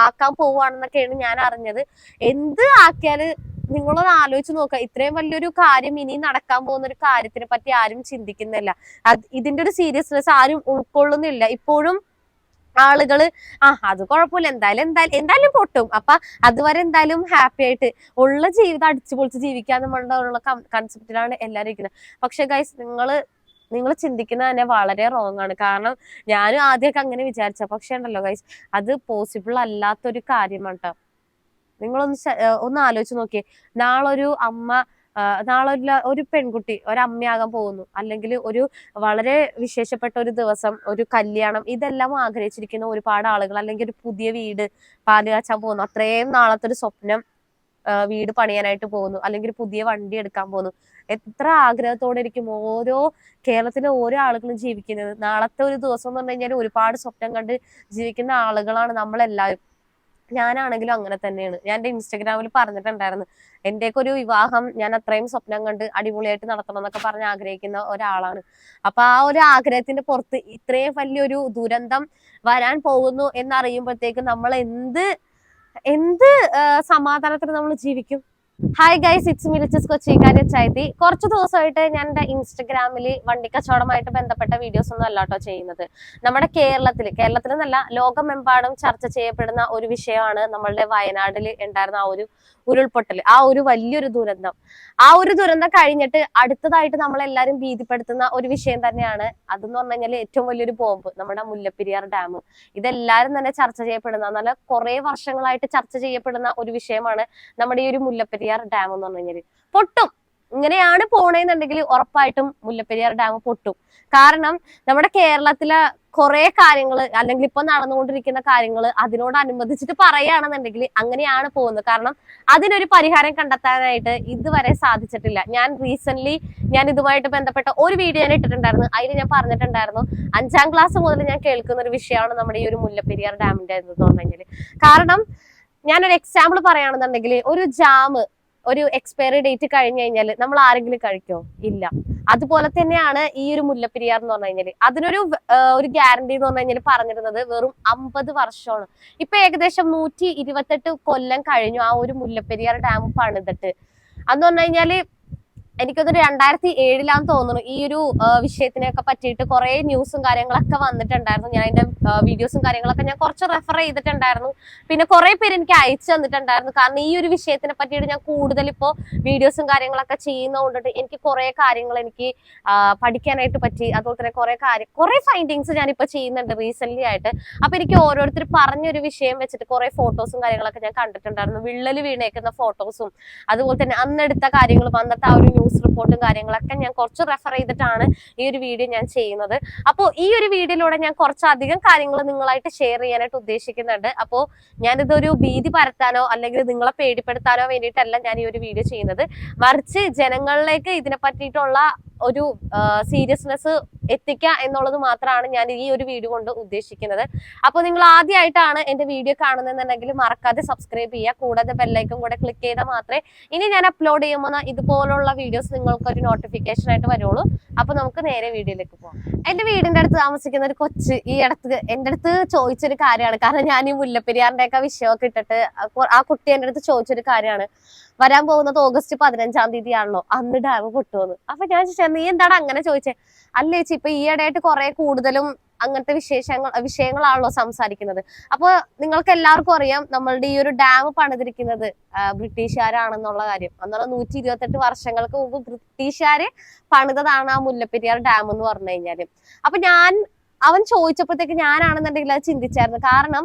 ആക്കാൻ പോവുകയാണെന്നൊക്കെയാണ് ഞാൻ അറിഞ്ഞത്. എന്ത് ആക്കിയാൽ നിങ്ങളൊന്ന് ആലോചിച്ച് നോക്കുക ഇത്രയും വലിയൊരു കാര്യം ഇനി നടക്കാൻ പോകുന്ന ഒരു കാര്യത്തിനെ പറ്റി ആരും ചിന്തിക്കുന്നില്ല. ഇതിന്റെ ഒരു സീരിയസ്നെസ് ആരും ഉൾക്കൊള്ളുന്നില്ല. ഇപ്പോഴും ആളുകൾ ആ അത് കുഴപ്പമില്ല. എന്തായാലും എന്തായാലും എന്തായാലും പൊട്ടും. അപ്പൊ അതുവരെ എന്തായാലും ഹാപ്പി ആയിട്ട് ഉള്ള ജീവിതം അടിച്ചു പൊളിച്ച് ജീവിക്കാന്ന് ഉള്ള കൺസെപ്റ്റിലാണ് എല്ലാവരും ഇരിക്കുന്നത്. പക്ഷെ ഗൈസ് നിങ്ങൾ നിങ്ങൾ ചിന്തിക്കുന്നത് തന്നെ വളരെ റോങ് ആണ്. കാരണം ഞാനും ആദ്യമൊക്കെ അങ്ങനെ വിചാരിച്ച പക്ഷെ ഉണ്ടല്ലോ ഗൈസ് അത് പോസിബിൾ അല്ലാത്തൊരു കാര്യമാണ് കേട്ടോ നിങ്ങളൊന്ന് ഒന്ന് ആലോചിച്ച് നോക്കിയേ. നാളൊരു അമ്മ നാളെ ഒരു പെൺകുട്ടി ഒരു പെൺകുട്ടി ഒരമ്മയാകാൻ പോകുന്നു. അല്ലെങ്കിൽ ഒരു വളരെ വിശേഷപ്പെട്ട ഒരു ദിവസം ഒരു കല്യാണം ഇതെല്ലാം ആഗ്രഹിച്ചിരിക്കുന്ന ഒരുപാട് ആളുകൾ അല്ലെങ്കിൽ ഒരു പുതിയ വീട് പാൽ കാച്ചാൻ പോകുന്നു. അത്രയും നാളത്തെ ഒരു സ്വപ്നം വീട് പണിയാനായിട്ട് പോകുന്നു. അല്ലെങ്കിൽ പുതിയ വണ്ടി എടുക്കാൻ പോകുന്നു. എത്ര ആഗ്രഹത്തോടെ ഇരിക്കും ഓരോ കേരളത്തിലെ ഓരോ ആളുകളും ജീവിക്കുന്നത്. നാളത്തെ ഒരു ദിവസം എന്ന് പറഞ്ഞു കഴിഞ്ഞാൽ ഒരുപാട് സ്വപ്നം കണ്ട് ജീവിക്കുന്ന ആളുകളാണ് നമ്മളെല്ലാവരും. ഞാനാണെങ്കിലും അങ്ങനെ തന്നെയാണ്. ഞാൻ എന്റെ ഇൻസ്റ്റഗ്രാമിൽ പറഞ്ഞിട്ടുണ്ടായിരുന്നു. എന്റെയൊക്കെ ഒരു വിവാഹം ഞാൻ അത്രയും സ്വപ്നം കണ്ട് അടിപൊളിയായിട്ട് നടത്തണം എന്നൊക്കെ പറഞ്ഞ് ആഗ്രഹിക്കുന്ന ഒരാളാണ്. അപ്പൊ ആ ഒരു ആഗ്രഹത്തിന്റെ പുറത്ത് ഇത്രയും വലിയൊരു ദുരന്തം വരാൻ പോകുന്നു എന്നറിയുമ്പോഴത്തേക്ക് നമ്മൾ എന്ത് എന്ത് സമാധാനത്തിന് നമ്മൾ ജീവിക്കും? ഹായ് ഗൈസ് ഇറ്റ്സ് മിലിച്ചസ് കൊച്ചി ചൈതി കുറച്ച് ദിവസമായിട്ട് ഞാൻ എന്റെ ഇൻസ്റ്റഗ്രാമിൽ വണ്ടിക്കച്ചവടമായിട്ട് ബന്ധപ്പെട്ട വീഡിയോസ് ഒന്നും അല്ല കേട്ടോ ചെയ്യുന്നത്. നമ്മുടെ കേരളത്തിൽ കേരളത്തിൽ എന്നല്ല ലോകമെമ്പാടും ചർച്ച ചെയ്യപ്പെടുന്ന ഒരു വിഷയമാണ് നമ്മളുടെ വയനാട്ടിൽ ഉണ്ടായിരുന്ന ആ ഒരു ഉരുൾപൊട്ടൽ ആ ഒരു വലിയൊരു ദുരന്തം. ആ ഒരു ദുരന്തം കഴിഞ്ഞിട്ട് അടുത്തതായിട്ട് നമ്മളെല്ലാരും ഭീതിപ്പെടുത്തുന്ന ഒരു വിഷയം തന്നെയാണ് അതെന്ന് പറഞ്ഞു കഴിഞ്ഞാൽ ഏറ്റവും വലിയൊരു ബോംബ് നമ്മുടെ മുല്ലപ്പെരിയാർ ഡാം. ഇതെല്ലാരും തന്നെ ചർച്ച ചെയ്യപ്പെടുന്ന നല്ല കുറെ വർഷങ്ങളായിട്ട് ചർച്ച ചെയ്യപ്പെടുന്ന ഒരു വിഷയമാണ് നമ്മുടെ ഈ ഒരു മുല്ലപ്പെരിയാർ ഡാം എന്ന് പറഞ്ഞു കഴിഞ്ഞാൽ പൊട്ടും. ഇങ്ങനെയാണ് പോണേന്നുണ്ടെങ്കിൽ ഉറപ്പായിട്ടും മുല്ലപ്പെരിയാർ ഡാം പൊട്ടും. കാരണം നമ്മുടെ കേരളത്തിലെ കുറെ കാര്യങ്ങൾ അല്ലെങ്കിൽ ഇപ്പൊ നടന്നുകൊണ്ടിരിക്കുന്ന കാര്യങ്ങൾ അതിനോടനുബന്ധിച്ചിട്ട് പറയുകയാണെന്നുണ്ടെങ്കിൽ അങ്ങനെയാണ് പോകുന്നത്. കാരണം അതിനൊരു പരിഹാരം കണ്ടെത്താനായിട്ട് ഇതുവരെ സാധിച്ചിട്ടില്ല. ഞാൻ റീസെന്റ് ഞാൻ ഇതുമായിട്ട് ബന്ധപ്പെട്ട ഒരു വീഡിയോ ഞാൻ ഇട്ടിട്ടുണ്ടായിരുന്നു. അതിൽ ഞാൻ പറഞ്ഞിട്ടുണ്ടായിരുന്നു അഞ്ചാം ക്ലാസ് മുതൽ ഞാൻ കേൾക്കുന്ന ഒരു വിഷയമാണ് നമ്മുടെ ഈ ഒരു മുല്ലപ്പെരിയാർ ഡാമിന്റെ എന്ന് പറഞ്ഞു കഴിഞ്ഞാൽ കാരണം ഞാനൊരു എക്സാമ്പിൾ പറയുകയാണെന്നുണ്ടെങ്കിൽ ഒരു ജാം ഒരു എക്സ്പയറി ഡേറ്റ് കഴിഞ്ഞു കഴിഞ്ഞാൽ നമ്മൾ ആരെങ്കിലും കഴിക്കോ? ഇല്ല. അതുപോലെ തന്നെയാണ് ഈ ഒരു മുല്ലപ്പെരിയാർ എന്ന് പറഞ്ഞു കഴിഞ്ഞാൽ അതിനൊരു ഒരു ഗ്യാരണ്ടി എന്ന് പറഞ്ഞു കഴിഞ്ഞാൽ പറഞ്ഞിരുന്നത് വെറും അമ്പത് വർഷമാണ്. ഇപ്പൊ ഏകദേശം നൂറ്റി ഇരുപത്തെട്ട് കൊല്ലം കഴിഞ്ഞു ആ ഒരു മുല്ലപ്പെരിയാർ ഡാം പണിതിട്ട്. അന്ന് പറഞ്ഞു കഴിഞ്ഞാൽ എനിക്കത് രണ്ടായിരത്തി ഏഴിലാന്ന് തോന്നുന്നു ഈ ഒരു വിഷയത്തിനൊക്കെ പറ്റിയിട്ട് കുറെ ന്യൂസും കാര്യങ്ങളൊക്കെ വന്നിട്ടുണ്ടായിരുന്നു. ഞാൻ അതിന്റെ വീഡിയോസും കാര്യങ്ങളൊക്കെ ഞാൻ കുറച്ച് റെഫർ ചെയ്തിട്ടുണ്ടായിരുന്നു. പിന്നെ കുറെ പേര് എനിക്ക് അയച്ചു തന്നിട്ടുണ്ടായിരുന്നു. കാരണം ഈ ഒരു വിഷയത്തിനെ പറ്റിയിട്ട് ഞാൻ കൂടുതൽ ഇപ്പോ വീഡിയോസും കാര്യങ്ങളൊക്കെ ചെയ്യുന്നതുകൊണ്ടിട്ട് എനിക്ക് കുറെ കാര്യങ്ങൾ എനിക്ക് പഠിക്കാനായിട്ട് പറ്റി. അതുപോലെ തന്നെ കുറെ കാര്യം കുറെ ഫൈൻഡിങ്സ് ഞാൻ ഇപ്പൊ ചെയ്യുന്നുണ്ട് റീസെന്റ് ആയിട്ട്. അപ്പൊ എനിക്ക് ഓരോരുത്തർ പറഞ്ഞൊരു വിഷയം വെച്ചിട്ട് കുറെ ഫോട്ടോസും കാര്യങ്ങളൊക്കെ ഞാൻ കണ്ടിട്ടുണ്ടായിരുന്നു. വിള്ളൽ വീണേക്കുന്ന ഫോട്ടോസും അതുപോലെ തന്നെ അന്നെടുത്ത കാര്യങ്ങളും അന്നത്തെ ആ ഒരു ന്യൂസ് റിപ്പോർട്ടും കാര്യങ്ങളൊക്കെ ഞാൻ കുറച്ച് റെഫർ ചെയ്തിട്ടാണ് ഈ ഒരു വീഡിയോ ഞാൻ ചെയ്യുന്നത്. അപ്പോൾ ഈ ഒരു വീഡിയോയിലൂടെ ഞാൻ കുറച്ചധികം കാര്യങ്ങൾ നിങ്ങളായിട്ട് ഷെയർ ചെയ്യാനായിട്ട് ഉദ്ദേശിക്കുന്നുണ്ട്. അപ്പോൾ ഞാനിതൊരു ഭീതി പരത്താനോ അല്ലെങ്കിൽ നിങ്ങളെ പേടിപ്പെടുത്താനോ വേണ്ടിയിട്ടല്ല ഞാൻ ഈ ഒരു വീഡിയോ ചെയ്യുന്നത്. മറിച്ച് ജനങ്ങളിലേക്ക് ഇതിനെ പറ്റിയിട്ടുള്ള ഒരു സീരിയസ്നെസ് എത്തിക്കുക എന്നുള്ളത് മാത്രമാണ് ഞാൻ ഈ ഒരു വീഡിയോ കൊണ്ട് ഉദ്ദേശിക്കുന്നത്. അപ്പോൾ നിങ്ങൾ ആദ്യമായിട്ടാണ് എന്റെ വീഡിയോ കാണുന്നതെന്നുണ്ടെങ്കിൽ മറക്കാതെ സബ്സ്ക്രൈബ് ചെയ്യുക. കൂടാതെ ബെല്ലൈക്കും കൂടെ ക്ലിക്ക് ചെയ്താൽ മാത്രമേ ഇനി ഞാൻ അപ്ലോഡ് ചെയ്യുമ്പോൾ ഇതുപോലുള്ള വീഡിയോസ് നിങ്ങൾക്ക് ഒരു നോട്ടിഫിക്കേഷൻ ആയിട്ട് വരുള്ളൂ. അപ്പൊ നമുക്ക് നേരെ വീഡിയോയിലേക്ക് പോകാം എന്റെ വീടിന്റെ അടുത്ത് താമസിക്കുന്ന ഒരു കൊച്ച് ഈ അടുത്ത് എന്റെ അടുത്ത് ചോദിച്ചൊരു കാര്യമാണ്. കാരണം ഞാൻ ഈ മുല്ലപ്പെരിയാറിന്റെ ഒക്കെ വിഷയമൊക്കെ ഇട്ടിട്ട് ആ കുട്ടി എന്റെ അടുത്ത് ചോദിച്ചൊരു കാര്യമാണ്. വരാൻ പോകുന്നത് ഓഗസ്റ്റ് പതിനഞ്ചാം തീയതി ആണല്ലോ അന്ന് ഡാം പൊട്ടുമെന്ന്. അപ്പൊ ഞാൻ ചോദിച്ചാൽ നീ എന്താണ് അങ്ങനെ ചോദിച്ചേ? അല്ലേച്ചി ചേച്ചി ഈ ഇടയായിട്ട് കുറെ കൂടുതലും അങ്ങനത്തെ വിശേഷങ്ങൾ വിഷയങ്ങളാണല്ലോ സംസാരിക്കുന്നത്. അപ്പൊ നിങ്ങൾക്ക് എല്ലാവർക്കും അറിയാം നമ്മളുടെ ഈ ഒരു ഡാം പണിതിരിക്കുന്നത് ബ്രിട്ടീഷുകാരാണെന്നുള്ള കാര്യം. അന്നുള്ള നൂറ്റി ഇരുപത്തെട്ട് വർഷങ്ങൾക്ക് മുമ്പ് ബ്രിട്ടീഷുകാര് പണിതതാണ് ആ മുല്ലപ്പെരിയാർ ഡാം എന്ന് പറഞ്ഞു കഴിഞ്ഞാൽ. അപ്പൊ ഞാൻ അവൻ ചോദിച്ചപ്പോഴത്തേക്ക് ഞാനാണെന്നുണ്ടെങ്കിൽ അത് ചിന്തിച്ചായിരുന്നു. കാരണം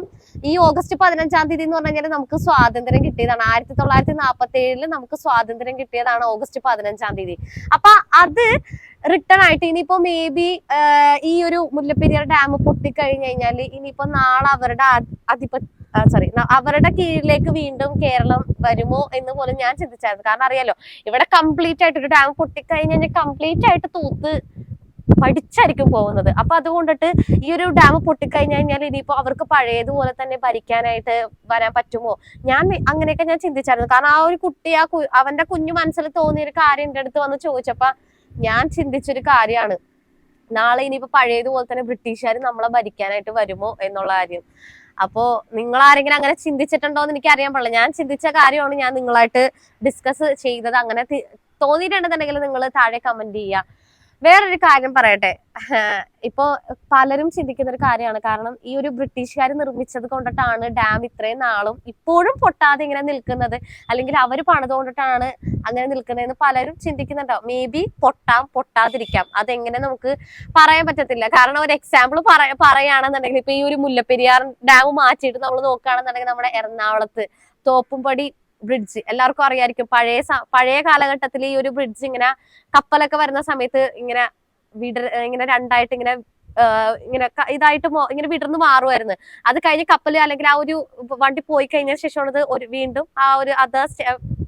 ഈ ഓഗസ്റ്റ് പതിനഞ്ചാം തീയതി എന്ന് പറഞ്ഞു കഴിഞ്ഞാൽ നമുക്ക് സ്വാതന്ത്ര്യം കിട്ടിയതാണ്. ആയിരത്തി തൊള്ളായിരത്തി നാൽപ്പത്തി ഏഴിൽ നമുക്ക് സ്വാതന്ത്ര്യം കിട്ടിയതാണ് ഓഗസ്റ്റ് പതിനഞ്ചാം തീയതി. അപ്പൊ അത് റിട്ടേൺ ആയിട്ട് ഇനിയിപ്പോ മേ ബി ഈ ഒരു മുല്ലപ്പെരിയാർ ഡാം പൊട്ടിക്കഴിഞ്ഞു കഴിഞ്ഞാൽ ഇനിയിപ്പോ നാളെ അവരുടെ അധിപ സോറി അവരുടെ കീഴിലേക്ക് വീണ്ടും കേരളം വരുമോ എന്ന് പോലും ഞാൻ ചിന്തിച്ചായിരുന്നു. കാരണം അറിയാലോ ഇവിടെ കംപ്ലീറ്റ് ആയിട്ട് ഒരു ഡാം പൊട്ടിക്കഴിഞ്ഞ് കഴിഞ്ഞാൽ കംപ്ലീറ്റ് ആയിട്ട് തൂത്ത് പഠിച്ചായിരിക്കും പോകുന്നത്. അപ്പൊ അതുകൊണ്ടിട്ട് ഈ ഒരു ഡാം പൊട്ടിക്കഴിഞ്ഞു കഴിഞ്ഞാൽ ഇനിയിപ്പോ അവർക്ക് പഴയതുപോലെ തന്നെ ഭരിക്കാനായിട്ട് വരാൻ പറ്റുമോ? ഞാൻ അങ്ങനെയൊക്കെ ഞാൻ ചിന്തിച്ചായിരുന്നു. കാരണം ആ ഒരു കുട്ടി ആ അവന്റെ കുഞ്ഞു മനസ്സിൽ തോന്നിയ ഒരു കാര്യം എന്റെ അടുത്ത് വന്ന് ചോദിച്ചപ്പോ ഞാൻ ചിന്തിച്ചൊരു കാര്യമാണ്. നാളെ ഇനിയിപ്പോ പഴയതുപോലെ തന്നെ ബ്രിട്ടീഷുകാർ നമ്മളെ ഭരിക്കാനായിട്ട് വരുമോ എന്നുള്ള കാര്യം. അപ്പോ നിങ്ങൾ ആരെങ്കിലും അങ്ങനെ ചിന്തിച്ചിട്ടുണ്ടോ എന്ന് എനിക്ക് അറിയാൻ പാടില്ല. ഞാൻ ചിന്തിച്ച കാര്യമാണ് ഞാൻ നിങ്ങളായിട്ട് ഡിസ്കസ് ചെയ്തത്. അങ്ങനെ തോന്നിയിട്ടുണ്ടെന്നുണ്ടെങ്കിൽ നിങ്ങൾ താഴെ കമന്റ് ചെയ്യുക. വേറൊരു കാര്യം പറയട്ടെ. ഇപ്പോ പലരും ചിന്തിക്കുന്ന ഒരു കാര്യമാണ്. കാരണം ഈ ഒരു ബ്രിട്ടീഷുകാർ നിർമ്മിച്ചത് കൊണ്ടിട്ടാണ് ഡാം ഇത്രയും നാളും ഇപ്പോഴും പൊട്ടാതെ ഇങ്ങനെ നിൽക്കുന്നത്. അല്ലെങ്കിൽ അവർ പണിതുകൊണ്ടിട്ടാണ് അങ്ങനെ നിൽക്കുന്നതെന്ന് പലരും ചിന്തിക്കുന്നുണ്ടാവും മേ ബി പൊട്ടാം പൊട്ടാതിരിക്കാം. അതെങ്ങനെ നമുക്ക് പറയാൻ പറ്റത്തില്ല. കാരണം ഒരു എക്സാമ്പിൾ പറയ പറയുകയാണെന്നുണ്ടെങ്കിൽ ഇപ്പൊ ഈ ഒരു മുല്ലപ്പെരിയാർ ഡാം മാറ്റിയിട്ട് നമ്മൾ നോക്കുകയാണെന്നുണ്ടെങ്കിൽ നമ്മുടെ എറണാകുളത്ത് തോപ്പുംപടി ബ്രിഡ്ജ് എല്ലാവർക്കും അറിയായിരിക്കും. പഴയ പഴയ കാലഘട്ടത്തിൽ ഈ ഒരു ബ്രിഡ്ജ് ഇങ്ങനെ കപ്പലൊക്കെ വരുന്ന സമയത്ത് ഇങ്ങനെ വിടർ ഇങ്ങനെ രണ്ടായിട്ട് ഇങ്ങനെ ഇങ്ങനെ ഇതായിട്ട് ഇങ്ങനെ വിടർന്ന് മാറുമായിരുന്നു അത് കഴിഞ്ഞ് കപ്പൽ അല്ലെങ്കിൽ ആ ഒരു വണ്ടി പോയി കഴിഞ്ഞ ശേഷമാണ് ഒരു വീണ്ടും ആ ഒരു അതർ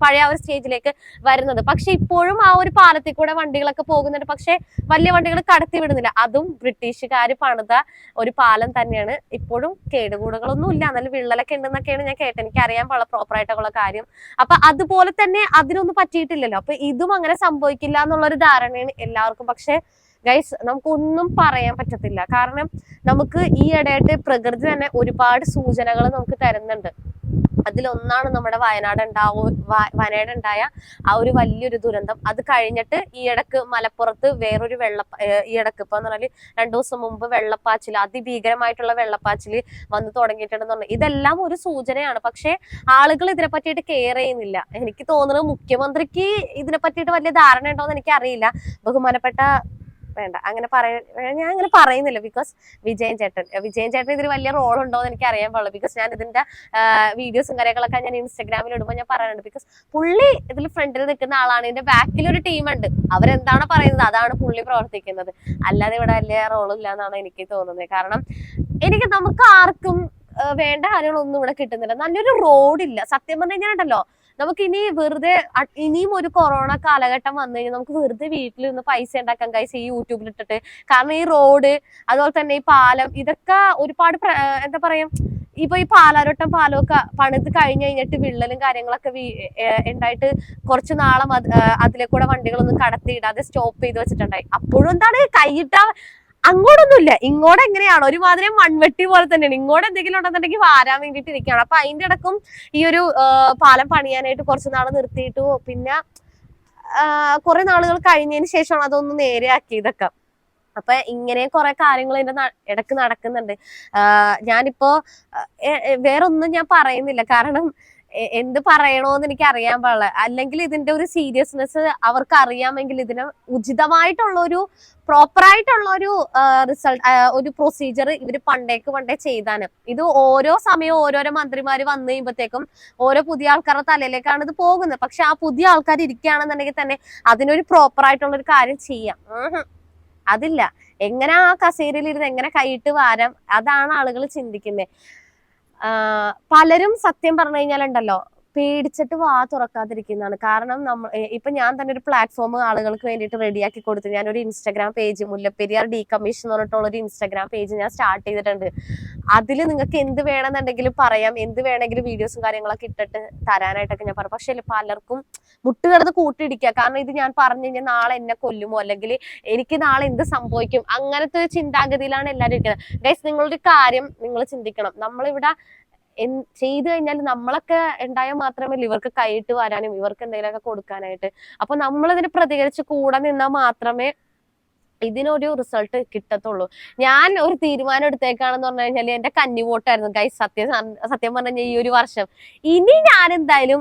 പഴയ ആ ഒരു സ്റ്റേജിലേക്ക് വരുന്നത്. പക്ഷെ ഇപ്പോഴും ആ ഒരു പാലത്തിൽ കൂടെ വണ്ടികളൊക്കെ പോകുന്നുണ്ട്. പക്ഷെ വലിയ വണ്ടികൾ കടത്തി വിടുന്നില്ല. അതും ബ്രിട്ടീഷുകാർ പണിത ഒരു പാലം തന്നെയാണ്. ഇപ്പോഴും കേടുകൂടുകളൊന്നും ഇല്ല. നല്ല വിള്ളലൊക്കെ ഉണ്ടെന്നൊക്കെയാണ് ഞാൻ കേട്ടത്. എനിക്ക് അറിയാൻ വളരെ പ്രോപ്പർ ആയിട്ടുള്ള കാര്യം. അപ്പൊ അതുപോലെ തന്നെ അതിനൊന്നും പറ്റിയിട്ടില്ലല്ലോ. അപ്പൊ ഇതും അങ്ങനെ സംഭവിക്കില്ല എന്നുള്ളൊരു ധാരണയാണ് എല്ലാവർക്കും. പക്ഷെ ഗൈസ് നമുക്കൊന്നും പറയാൻ പറ്റത്തില്ല. കാരണം നമുക്ക് ഈ ഇടയായിട്ട് പ്രകൃതി തന്നെ ഒരുപാട് സൂചനകൾ നമുക്ക് തരുന്നുണ്ട്. അതിലൊന്നാണ് നമ്മുടെ വയനാട് ഉണ്ടാവോ വയനാട് ഉണ്ടായ ആ ഒരു വലിയൊരു ദുരന്തം. അത് കഴിഞ്ഞിട്ട് ഈ ഇടയ്ക്ക് മലപ്പുറത്ത് വേറൊരു വെള്ള ഈ ഇടയ്ക്ക് ഇപ്പൊ പറഞ്ഞാൽ രണ്ടു ദിവസം മുമ്പ് വെള്ളപ്പാച്ചിൽ അതിഭീകരമായിട്ടുള്ള വെള്ളപ്പാച്ചിൽ വന്ന് തുടങ്ങിയിട്ടുണ്ടെന്ന് പറഞ്ഞു. ഇതെല്ലാം ഒരു സൂചനയാണ്. പക്ഷെ ആളുകൾ ഇതിനെ പറ്റിയിട്ട് കെയർ ചെയ്യുന്നില്ല. എനിക്ക് തോന്നുന്നത് മുഖ്യമന്ത്രിക്ക് ഇതിനെ പറ്റിയിട്ട് വലിയ ധാരണ ഉണ്ടോ എന്ന് എനിക്ക് അറിയില്ല ബഹുമാനപ്പെട്ട വേണ്ട. അങ്ങനെ പറയ ഞാൻ അങ്ങനെ പറയുന്നില്ല. ബിക്കോസ് വിജയൻ ചേട്ടൻ വിജയൻ ചേട്ടൻ ഇതിന് വലിയ റോൾ ഉണ്ടോ എന്ന് എനിക്ക് അറിയാൻ പാടില്ല. ബിക്കോസ് ഞാൻ ഇതിന്റെ വീഡിയോസും കാര്യങ്ങളൊക്കെ ഞാൻ ഇൻസ്റ്റാഗ്രാമിൽ ഇടുമ്പോൾ ഞാൻ പറയാറുണ്ട്. ബിക്കോസ് പുള്ളി ഇതിൽ ഫ്രണ്ടിൽ നിൽക്കുന്ന ആളാണ്. ഇതിന്റെ ബാക്കിൽ ഒരു ടീമുണ്ട് അവരെന്താണ് പറയുന്നത് അതാണ് പുള്ളി പ്രവർത്തിക്കുന്നത്. അല്ലാതെ ഇവിടെ വലിയ റോൾ ഇല്ല എന്നാണ് എനിക്ക് തോന്നുന്നത്. കാരണം എനിക്ക് നമുക്ക് ആർക്കും വേണ്ട കാര്യങ്ങളൊന്നും ഇവിടെ കിട്ടുന്നില്ല. നല്ലൊരു റോഡില്ല സത്യം പറഞ്ഞു കഴിഞ്ഞാൽ ഉണ്ടല്ലോ നമുക്ക് ഇനി വെറുതെ ഇനിയും ഒരു കൊറോണ കാലഘട്ടം വന്നു കഴിഞ്ഞാൽ നമുക്ക് വെറുതെ വീട്ടിൽ നിന്ന് പൈസ ഉണ്ടാക്കാൻ കഴിച്ച് ഈ യൂട്യൂബിൽ ഇട്ടിട്ട്. കാരണം ഈ റോഡ് അതുപോലെ തന്നെ ഈ പാലം ഇതൊക്കെ ഒരുപാട് എന്താ പറയാ ഇപ്പൊ ഈ പാലാരോട്ടം പാലമൊക്കെ പണിത് കഴിഞ്ഞു കഴിഞ്ഞിട്ട് വിള്ളലും കാര്യങ്ങളൊക്കെ ഉണ്ടായിട്ട് കുറച്ച് നാളം അതിലെ കൂടെ വണ്ടികളൊന്നും കടത്തിയിടാതെ സ്റ്റോപ്പ് ചെയ്ത് വെച്ചിട്ടുണ്ടായി. അപ്പോഴും എന്താണ് കൈയിട്ട അങ്ങോട്ടൊന്നുമില്ല. ഇങ്ങോട്ട് എങ്ങനെയാണ്? ഒരുമാതിരി മൺവെട്ടി പോലെ തന്നെയാണ്. ഇങ്ങോട്ട് എന്തെങ്കിലും ഉണ്ടെന്നുണ്ടെങ്കിൽ വാരാൻ വേണ്ടിയിട്ട് ഇരിക്കുകയാണ് അപ്പൊ അതിന്റെ ഇടക്കും ഈ ഒരു പാലം പണിയാനായിട്ട് കുറച്ച് നാൾ നിർത്തിയിട്ടു. പിന്നെ കുറെ നാളുകൾ കഴിഞ്ഞതിന് ശേഷമാണ് അതൊന്ന് നേരെയാക്കിയതൊക്കെ അപ്പൊ ഇങ്ങനെ കുറെ കാര്യങ്ങൾ എന്റെ ഇടയ്ക്ക് നടക്കുന്നുണ്ട്. ഞാനിപ്പോ വേറൊന്നും ഞാൻ പറയുന്നില്ല. കാരണം എന്ത് പറയണോന്ന് എനിക്ക് അറിയാൻ പാടില്ല. അല്ലെങ്കിൽ ഇതിന്റെ ഒരു സീരിയസ്നെസ് അവർക്ക് അറിയാമെങ്കിൽ ഇതിന് ഉചിതമായിട്ടുള്ള ഒരു പ്രോപ്പർ ആയിട്ടുള്ള ഒരു റിസൾട്ട് ഒരു പ്രൊസീജിയർ ഇവർ പണ്ടേക്ക് പണ്ടേ ചെയ്താണ്. ഇത് ഓരോ സമയവും ഓരോരോ മന്ത്രിമാർ വന്നു കഴിയുമ്പോഴത്തേക്കും ഓരോ പുതിയ ആൾക്കാരുടെ തലയിലേക്കാണ് ഇത് പോകുന്നത്. പക്ഷെ ആ പുതിയ ആൾക്കാർ ഇരിക്കുകയാണെന്നുണ്ടെങ്കിൽ തന്നെ അതിനൊരു പ്രോപ്പർ ആയിട്ടുള്ള ഒരു കാര്യം ചെയ്യാം. അതില്ല. എങ്ങനെ ആ കസേരയിൽ ഇരുന്ന് എങ്ങനെ കൈയിട്ട് വാരാം? അതാണ് ആളുകൾ ചിന്തിക്കുന്നത് പലരും സത്യം പറഞ്ഞു കഴിഞ്ഞാലുണ്ടല്ലോ പേടിച്ചിട്ട് വാ തുറക്കാതിരിക്കുന്നതാണ്. കാരണം നമ്മൾ ഇപ്പൊ ഞാൻ തന്നെ ഒരു പ്ലാറ്റ്ഫോം ആളുകൾക്ക് വേണ്ടിയിട്ട് റെഡിയാക്കി കൊടുത്തു ഞാൻ ഒരു Instagram page Mullaperiyar D commission എന്ന് പറഞ്ഞിട്ടുള്ള ഒരു ഇൻസ്റ്റാഗ്രാം പേജ് ഞാൻ സ്റ്റാർട്ട് ചെയ്തിട്ടുണ്ട്. അതിൽ നിങ്ങൾക്ക് എന്ത് വേണമെന്നുണ്ടെങ്കിലും പറയാം എന്ത് വേണമെങ്കിലും വീഡിയോസും കാര്യങ്ങളൊക്കെ ഇട്ടിട്ട് തരാനായിട്ടൊക്കെ ഞാൻ പറയും. പക്ഷെ പലർക്കും മുട്ടുകിടന്ന് കൂട്ടിയിടിക്കുക. കാരണം ഇത് ഞാൻ പറഞ്ഞു കഴിഞ്ഞാൽ നാളെ എന്നെ കൊല്ലുമോ? അല്ലെങ്കിൽ എനിക്ക് നാളെ എന്ത് സംഭവിക്കും? അങ്ങനത്തെ ഒരു ചിന്താഗതിയിലാണ് എല്ലാവരും ഇരിക്കുന്നത്. ഗൈസ് നിങ്ങളൊരു കാര്യം നിങ്ങൾ ചിന്തിക്കണം. നമ്മളിവിടെ ചെയ്തു കഴിഞ്ഞാൽ നമ്മളൊക്കെ ഉണ്ടായാൽ മാത്രമേ ഇവർക്ക് കൈയിട്ട് വരാനും ഇവർക്ക് എന്തെങ്കിലുമൊക്കെ കൊടുക്കാനായിട്ട്. അപ്പൊ നമ്മൾ ഇതിന് പ്രതികരിച്ച് കൂടെ നിന്നാൽ മാത്രമേ ഇതിനൊരു റിസൾട്ട് കിട്ടത്തുള്ളൂ. ഞാൻ ഒരു തീരുമാനം എടുത്തേക്കാണെന്ന് പറഞ്ഞു കഴിഞ്ഞാൽ എന്റെ കന്നി വോട്ടായിരുന്നു. ഗൈസ് സത്യം സത്യം പറഞ്ഞു ഈ ഒരു വർഷം. ഇനി ഞാൻ എന്തായാലും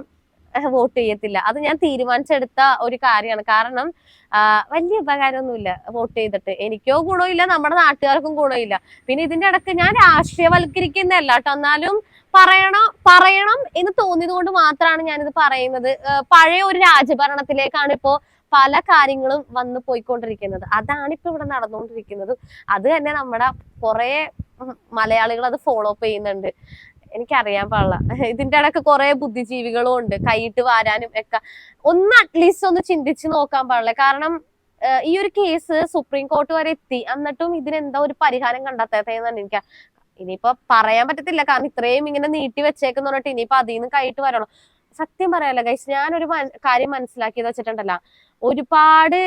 വോട്ട് ചെയ്യത്തില്ല. അത് ഞാൻ തീരുമാനിച്ചെടുത്ത ഒരു കാര്യമാണ്. കാരണം വലിയ ഉപകാരമൊന്നുമില്ല വോട്ട് ചെയ്തിട്ട്. എനിക്കോ ഗുണമില്ല നമ്മുടെ നാട്ടുകാർക്കും ഗുണമില്ല. പിന്നെ ഇതിന്റെ ഇടയ്ക്ക് ഞാൻ രാഷ്ട്രീയവൽക്കരിക്കുന്നതല്ല കേട്ടോ. എന്നാലും പറയണം പറയണം എന്ന് തോന്നിയത് കൊണ്ട് മാത്രമാണ് ഞാനിത് പറയുന്നത്. പഴയ ഒരു രാജഭരണത്തിലേക്കാണ് ഇപ്പോ പല കാര്യങ്ങളും വന്നു പോയിക്കൊണ്ടിരിക്കുന്നത്. അതാണ് ഇപ്പൊ ഇവിടെ നടന്നുകൊണ്ടിരിക്കുന്നത് അത് തന്നെ നമ്മുടെ കുറെ മലയാളികൾ അത് ഫോളോ അപ്പ് ചെയ്യുന്നുണ്ട്. എനിക്കറിയാൻ പാടില്ല. ഇതിന്റെ ഇടയ്ക്ക് കുറെ ബുദ്ധിജീവികളും ഉണ്ട്. കൈയിട്ട് വാരാനും ഒക്കെ. ഒന്ന് അറ്റ്ലീസ്റ്റ് ഒന്ന് ചിന്തിച്ച് നോക്കാൻ പാടില്ല. കാരണം ഈ ഒരു കേസ് സുപ്രീം കോർട്ട് വരെ എത്തി. എന്നിട്ടും ഇതിനെന്താ ഒരു പരിഹാരം കണ്ടെത്താത്തതെന്നാണ് എനിക്ക് ഇനിയിപ്പോ പറയാൻ പറ്റത്തില്ല. കാരണം ഇത്രയും ഇങ്ങനെ നീട്ടി വെച്ചേക്കെന്ന് പറഞ്ഞിട്ട് ഇനിയിപ്പോ അതിൽ നിന്ന് കൈയിട്ട് വരണം. സത്യം പറയാലോ ഗൈസ് ഞാനൊരു കാര്യം മനസ്സിലാക്കിയത് വെച്ചിട്ടുണ്ടല്ലോ. ഒരുപാട്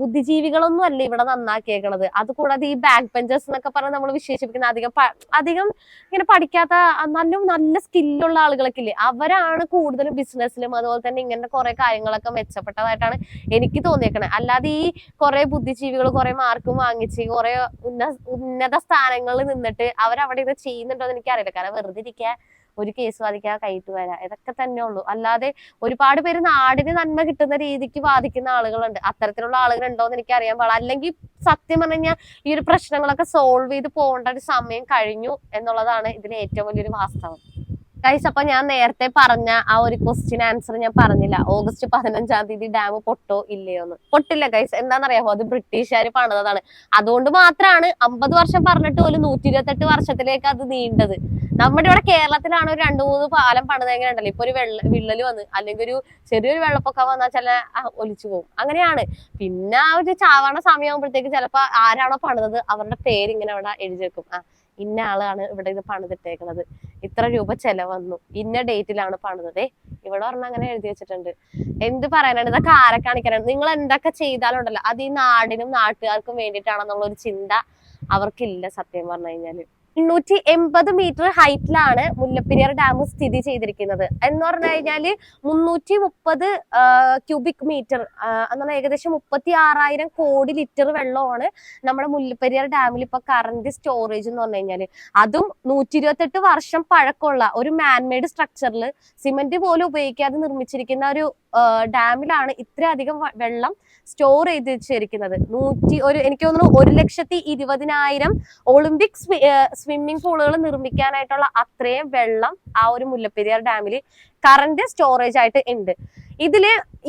ബുദ്ധിജീവികളൊന്നും അല്ല ഇവിടെ നന്നാക്കിയേക്കണത്. അതുകൂടാതെ ഈ ബാക്ക് ബെഞ്ചേഴ്സ് എന്നൊക്കെ പറഞ്ഞ് നമ്മൾ വിശേഷിപ്പിക്കുന്ന അധികം അധികം ഇങ്ങനെ പഠിക്കാത്ത നല്ല നല്ല സ്കില്ലുള്ള ആളുകളൊക്കെ ഇല്ലേ? അവരാണ് കൂടുതലും ബിസിനസ്സിലും അതുപോലെ തന്നെ ഇങ്ങനത്തെ കുറെ കാര്യങ്ങളൊക്കെ മെച്ചപ്പെട്ടതായിട്ടാണ് എനിക്ക് തോന്നിയേക്കണത്. അല്ലാതെ ഈ കുറെ ബുദ്ധിജീവികൾ കുറെ മാർക്കും വാങ്ങിച്ച് കുറെ ഉന്നത ഉന്നത സ്ഥാനങ്ങളിൽ നിന്നിട്ട് അവരവിടെ ഇത് ചെയ്യുന്നുണ്ടോ എന്ന് എനിക്കറിയില്ല. കാരണം വെറുതെ ഇരിക്കുക ഒരു കേസ് വാദിക്കാൻ കൈയിട്ട് വരാം. ഇതൊക്കെ തന്നെ ഉള്ളൂ. അല്ലാതെ ഒരുപാട് പേര് നാടിന് നന്മ കിട്ടുന്ന രീതിക്ക് വാദിക്കുന്ന ആളുകളുണ്ട്. അത്തരത്തിലുള്ള ആളുകൾ ഉണ്ടോ എന്ന് എനിക്ക് അറിയാൻ പാടില്ല. അല്ലെങ്കിൽ സത്യം പറഞ്ഞു കഴിഞ്ഞാൽ ഈ ഒരു പ്രശ്നങ്ങളൊക്കെ സോൾവ് ചെയ്ത് പോകേണ്ട ഒരു സമയം കഴിഞ്ഞു എന്നുള്ളതാണ് ഇതിലെ ഏറ്റവും വലിയൊരു വാസ്തവം. ഗൈസ് അപ്പൊ ഞാൻ നേരത്തെ പറഞ്ഞ ആ ഒരു ക്വസ്റ്റ്യൻ ആൻസർ ഞാൻ പറഞ്ഞില്ല. ഓഗസ്റ്റ് പതിനഞ്ചാം തീയതി ഡാം പൊട്ടോ ഇല്ലയോ എന്ന്. പൊട്ടില്ല ഗൈസ് എന്താണെന്നറിയാമോ? അത് ബ്രിട്ടീഷുകാർ പണിതാണ് അതുകൊണ്ട് മാത്രമാണ് അമ്പത് വർഷം പറഞ്ഞിട്ട് ഒരു നൂറ്റി ഇരുപത്തെട്ട് വർഷത്തിലേക്ക് അത് നീണ്ടത്. നമ്മുടെ ഇവിടെ കേരളത്തിലാണ് ഒരു രണ്ടു മൂന്ന് പാലം പണിതെങ്ങനെ ഉണ്ടല്ലോ ഇപ്പൊ ഒരു വെള്ള വിള്ളൽ വന്ന് അല്ലെങ്കിൽ ഒരു ചെറിയൊരു വെള്ളപ്പൊക്കം വന്നാൽ ചില ഒലിച്ചു പോകും. അങ്ങനെയാണ്. പിന്നെ ആ ഒരു ചാവണ സമയമാകുമ്പോഴത്തേക്ക് ചിലപ്പോ ആരാണോ പണിതത് അവരുടെ പേര് ഇങ്ങനെ അവിടെ എഴുതി വെക്കും. ആ ഇന്ന ആളാണ് ഇവിടെ ഇത് പണിതിട്ടേക്കുന്നത് ഇത്ര രൂപ ചെലവന്നു. ഇന്ന ഡേറ്റിലാണ് പണിതത്. ഇവിടെ പറഞ്ഞ അങ്ങനെ എഴുതി വെച്ചിട്ടുണ്ട്. എന്ത് പറയാനാണ്? ഇതൊക്കെ ആരെ കാണിക്കാനാണ്? നിങ്ങൾ എന്തൊക്കെ ചെയ്താലുണ്ടല്ലോ. അത് ഈ നാടിനും നാട്ടുകാർക്കും വേണ്ടിയിട്ടാണെന്നുള്ള ഒരു ചിന്ത അവർക്കില്ല സത്യം പറഞ്ഞു കഴിഞ്ഞാൽ. എണ്ണൂറ്റി എൺപത് മീറ്റർ ഹൈറ്റിലാണ് മുല്ലപ്പെരിയാർ ഡാം സ്ഥിതി ചെയ്തിരിക്കുന്നത്. എന്ന് പറഞ്ഞു കഴിഞ്ഞാൽ മുന്നൂറ്റി മുപ്പത് ക്യൂബിക് മീറ്റർ എന്ന് പറഞ്ഞാൽ ഏകദേശം മുപ്പത്തി ആറായിരം കോടി ലിറ്റർ വെള്ളമാണ് നമ്മുടെ മുല്ലപ്പെരിയാർ ഡാമിൽ ഇപ്പൊ കറന്റ് സ്റ്റോറേജ് എന്ന് പറഞ്ഞു കഴിഞ്ഞാൽ. അതും നൂറ്റി ഇരുപത്തെട്ട് വർഷം പഴക്കമുള്ള ഒരു മാൻമെയ്ഡ് സ്ട്രക്ചറിൽ സിമെന്റ് പോലും ഉപയോഗിക്കാതെ നിർമ്മിച്ചിരിക്കുന്ന ഒരു ഡാമിലാണ് ഇത്രയധികം വെള്ളം സ്റ്റോർ ചെയ്ത് വെച്ചിരിക്കുന്നത്. നൂറ്റി ഒരു എനിക്ക് തോന്നുന്നു ഒരു ലക്ഷത്തി ഇരുപതിനായിരം ഒളിമ്പിക് സ്വിമ്മിംഗ് പൂളുകൾ നിർമ്മിക്കാനായിട്ടുള്ള അത്രയും വെള്ളം ആ ഒരു മുല്ലപ്പെരിയാർ ഡാമിൽ കറന്റ് സ്റ്റോറേജ് ആയിട്ട് ഉണ്ട്. ഇതിൽ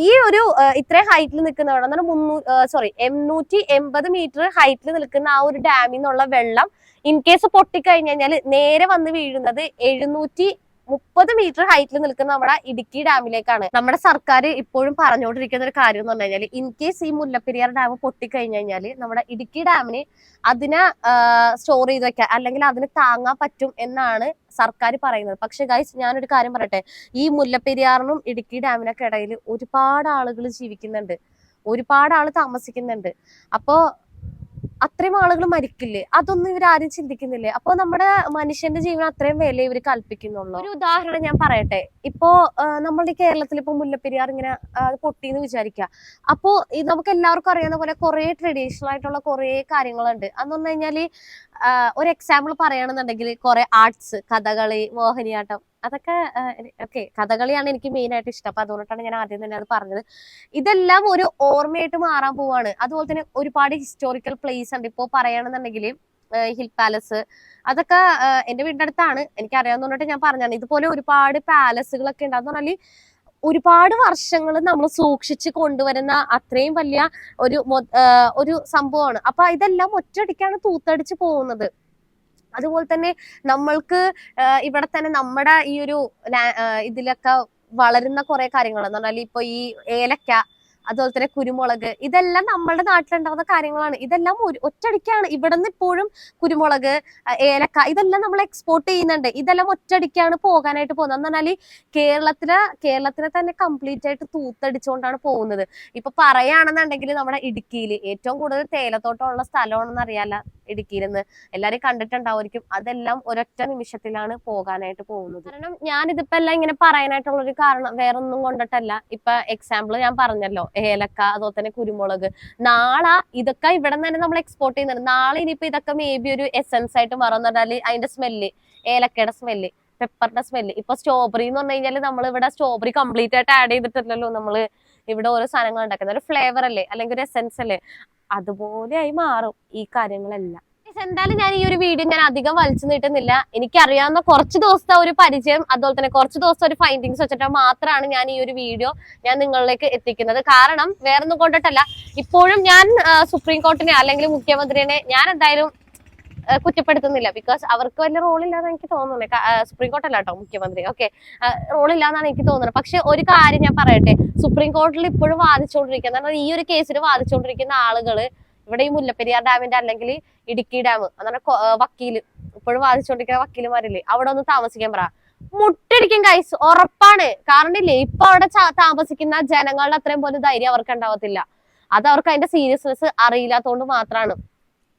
ഈ ഒരു ഇത്രയും ഹൈറ്റിൽ നിൽക്കുന്ന വെള്ളം എന്ന് മുന്നൂ സോറി എണ്ണൂറ്റി എൺപത് മീറ്റർ ഹൈറ്റിൽ നിൽക്കുന്ന ആ ഒരു ഡാമിൽ നിന്നുള്ള വെള്ളം ഇൻ കേസ് പൊട്ടിക്കഴിഞ്ഞു കഴിഞ്ഞാൽ നേരെ വന്ന് വീഴുന്നത് എഴുന്നൂറ്റി മുപ്പത് മീറ്റർ ഹൈറ്റിൽ നിൽക്കുന്ന നമ്മുടെ ഇടുക്കി ഡാമിലേക്കാണ്. നമ്മുടെ സർക്കാർ ഇപ്പോഴും പറഞ്ഞുകൊണ്ടിരിക്കുന്ന ഒരു കാര്യം എന്ന് പറഞ്ഞു കഴിഞ്ഞാൽ ഇൻ കേസ് ഈ മുല്ലപ്പെരിയാർ ഡാം പൊട്ടിക്കഴിഞ്ഞു കഴിഞ്ഞാൽ നമ്മുടെ ഇടുക്കി ഡാമിന് അതിനെ സ്റ്റോർ ചെയ്ത് വെക്കാം അല്ലെങ്കിൽ അതിന് താങ്ങാൻ പറ്റും എന്നാണ് സർക്കാർ പറയുന്നത്. പക്ഷെ ഗൈസ് ഞാനൊരു കാര്യം പറയട്ടെ. ഈ മുല്ലപ്പെരിയാറിനും ഇടുക്കി ഡാമിനൊക്കെ ഇടയിൽ ഒരുപാട് ആളുകൾ ജീവിക്കുന്നുണ്ട്. ഒരുപാട് ആൾ താമസിക്കുന്നുണ്ട്. അപ്പോ അത്രയും ആളുകൾ മരിക്കില്ലേ? അതൊന്നും ഇവരാരും ചിന്തിക്കുന്നില്ലേ? അപ്പൊ നമ്മുടെ മനുഷ്യന്റെ ജീവൻ അത്രയും വില ഇവർ കൽപ്പിക്കുന്നുള്ളൂ. ഒരു ഉദാഹരണം ഞാൻ പറയട്ടെ. ഇപ്പോ നമ്മളുടെ കേരളത്തിൽ ഇപ്പൊ മുല്ലപ്പെരിയാർ ഇങ്ങനെ ആ, പൊട്ടിന്ന് വിചാരിക്കുക അപ്പോ ഈ നമുക്ക് എല്ലാവർക്കും അറിയാവുന്ന പോലെ കുറെ ട്രഡീഷണൽ ആയിട്ടുള്ള കുറെ കാര്യങ്ങളുണ്ട്. അന്ന് പറഞ്ഞു കഴിഞ്ഞാൽ ഒരു എക്സാമ്പിൾ പറയുകയാണെന്നുണ്ടെങ്കിൽ കുറെ ആർട്സ് കഥകളി മോഹിനിയാട്ടം. അതൊക്കെ ഓക്കെ കഥകളിയാണ് എനിക്ക് മെയിൻ ആയിട്ട് ഇഷ്ടം. അപ്പൊ അതുകൊണ്ടാണ് ഞാൻ ആദ്യം തന്നെ അത് പറഞ്ഞത്. ഇതെല്ലാം ഒരു ഓർമ്മയായിട്ട് മാറാൻ പോവാണ്. അതുപോലെ തന്നെ ഒരുപാട് ഹിസ്റ്റോറിക്കൽ പ്ലേസ് ഉണ്ട്. ഇപ്പോ പറയുകയാണെന്നുണ്ടെങ്കിൽ ഹിൽ പാലസ് അതൊക്കെ എന്റെ വീടിന്റെ അടുത്താണ്. എനിക്ക് അറിയാവുന്നതുകൊണ്ട് ഞാൻ പറഞ്ഞാണ് ഇതുപോലെ ഒരുപാട് പാലസുകളൊക്കെ ഉണ്ട്. അതെന്ന് പറഞ്ഞാൽ ഒരുപാട് വർഷങ്ങൾ നമ്മൾ സൂക്ഷിച്ച് കൊണ്ടുവരുന്ന അത്രയും വലിയ ഒരു ഒരു സംഭവമാണ്. അപ്പൊ ഇതെല്ലാം ഒറ്റയടിക്കാണ് തൂത്തടിച്ച് പോകുന്നത്. അതുപോലെ തന്നെ നമ്മൾക്ക് ഇവിടെ തന്നെ നമ്മുടെ ഈ ഒരു ഇതിലൊക്കെ വളരുന്ന കുറെ കാര്യങ്ങൾ എന്ന് പറഞ്ഞാൽ ഇപ്പൊ ഈ ഏലക്ക അതുപോലെ തന്നെ കുരുമുളക് ഇതെല്ലാം നമ്മളുടെ നാട്ടിലുണ്ടാവുന്ന കാര്യങ്ങളാണ്. ഇതെല്ലാം ഒറ്റടിക്കാണ് ഇവിടെ നിന്ന് ഇപ്പോഴും കുരുമുളക് ഏലക്ക ഇതെല്ലാം നമ്മൾ എക്സ്പോർട്ട് ചെയ്യുന്നുണ്ട്. ഇതെല്ലാം ഒറ്റടിക്കാണ് പോകാനായിട്ട് പോകുന്നത്. എന്ന് പറഞ്ഞാൽ കേരളത്തിലെ കേരളത്തിനെ തന്നെ കംപ്ലീറ്റ് ആയിട്ട് തൂത്തടിച്ചുകൊണ്ടാണ് പോകുന്നത്. ഇപ്പൊ പറയുകയാണെന്നുണ്ടെങ്കിൽ നമ്മുടെ ഇടുക്കിയിൽ ഏറ്റവും കൂടുതൽ തേയിലത്തോട്ടമുള്ള സ്ഥലമാണെന്ന് അറിയാല്ല ഇടുക്കിയിൽ നിന്ന് എല്ലാരും കണ്ടിട്ടുണ്ടാവുമായിരിക്കും. അതെല്ലാം ഒരൊറ്റ നിമിഷത്തിലാണ് പോകാനായിട്ട് പോകുന്നത്. കാരണം ഞാനിതിപ്പോ എല്ലാം ഇങ്ങനെ പറയാനായിട്ടുള്ള ഒരു കാരണം വേറൊന്നും കൊണ്ടിട്ടല്ല. ഇപ്പൊ എക്സാമ്പിൾ ഞാൻ പറഞ്ഞല്ലോ. ഏലക്ക അതുപോലെ തന്നെ കുരുമുളക്. നാളെ ഇതൊക്കെ ഇവിടെ തന്നെ നമ്മൾ എക്സ്പോർട്ട് ചെയ്യുന്നുണ്ട്. നാളെ ഇനിയിപ്പോ ഇതൊക്കെ മേ ബി ഒരു എസെൻസ് ആയിട്ട് മാറുന്നുണ്ടാൽ അതിന്റെ സ്മെല്ല് ഏലക്കയുടെ സ്മെല്ല് പെപ്പറിന്റെ സ്മെല്ല് ഇപ്പൊ സ്ട്രോബെറി എന്ന് പറഞ്ഞു കഴിഞ്ഞാൽ നമ്മൾ ഇവിടെ സ്ട്രോബെറി കംപ്ലീറ്റ് ആയിട്ട് ആഡ് ചെയ്തിട്ടില്ലല്ലോ നമ്മൾ. ഇവിടെ ഓരോ സാധനങ്ങൾ ഉണ്ടാക്കുന്നത്. ഒരു ഫ്ലേവർ അല്ലേ? അല്ലെങ്കിൽ ഒരു എസെൻസ് അല്ലേ? അതുപോലെ ആയി മാറും ഈ കാര്യങ്ങളെല്ലാം. എന്തായാലും ഞാൻ ഈ ഒരു വീഡിയോ ഞാൻ അധികം വലിച്ചു നീട്ടുന്നില്ല. എനിക്കറിയാവുന്ന കുറച്ച് ദിവസത്തെ ഒരു പരിചയം അതുപോലെ തന്നെ കുറച്ച് ദിവസത്തെ ഒരു ഫൈൻഡിങ്സ് വെച്ചിട്ട് മാത്രമാണ് ഞാൻ ഈ ഒരു വീഡിയോ ഞാൻ നിങ്ങളിലേക്ക് എത്തിക്കുന്നത്. കാരണം വേറൊന്നും കൊണ്ടിട്ടല്ല. ഇപ്പോഴും ഞാൻ സുപ്രീം കോർട്ടിനെ അല്ലെങ്കിൽ മുഖ്യമന്ത്രിനെ ഞാൻ എന്തായാലും കുറ്റപ്പെടുത്തുന്നില്ല. ബിക്കോസ് അവർക്ക് വലിയ റോളില്ലാന്ന് എനിക്ക് തോന്നുന്നു സുപ്രീം കോർട്ടല്ല കേട്ടോ മുഖ്യമന്ത്രി. ഓക്കെ റോളില്ലാന്നാണ് എനിക്ക് തോന്നുന്നത്. പക്ഷെ ഒരു കാര്യം ഞാൻ പറയട്ടെ. സുപ്രീം കോർട്ടിൽ ഇപ്പോഴും വാദിച്ചുകൊണ്ടിരിക്കുന്ന ഈ ഒരു കേസിൽ വാദിച്ചുകൊണ്ടിരിക്കുന്ന ആളുകൾ ഇവിടെ ഈ മുല്ലപ്പെരിയാർ ഡാമിന്റെ അല്ലെങ്കിൽ ഇടുക്കി ഡാം അതാണ് വക്കീൽ. ഇപ്പോഴും വാദിച്ചുകൊണ്ടിരിക്കുന്ന വക്കീലുമാരില്ലേ അവിടെ ഒന്ന് താമസിക്കാൻ പറ. മുട്ടടിക്കും കൈസ് ഉറപ്പാണ്. കാരണം ഇല്ലേ ഇപ്പൊ അവിടെ താമസിക്കുന്ന ജനങ്ങളുടെ അത്രയും പോലും ധൈര്യം അവർക്ക് ഉണ്ടാവത്തില്ല. അത് അവർക്ക് അതിന്റെ സീരിയസ്നെസ് അറിയില്ലാത്തതുകൊണ്ട് മാത്രമാണ്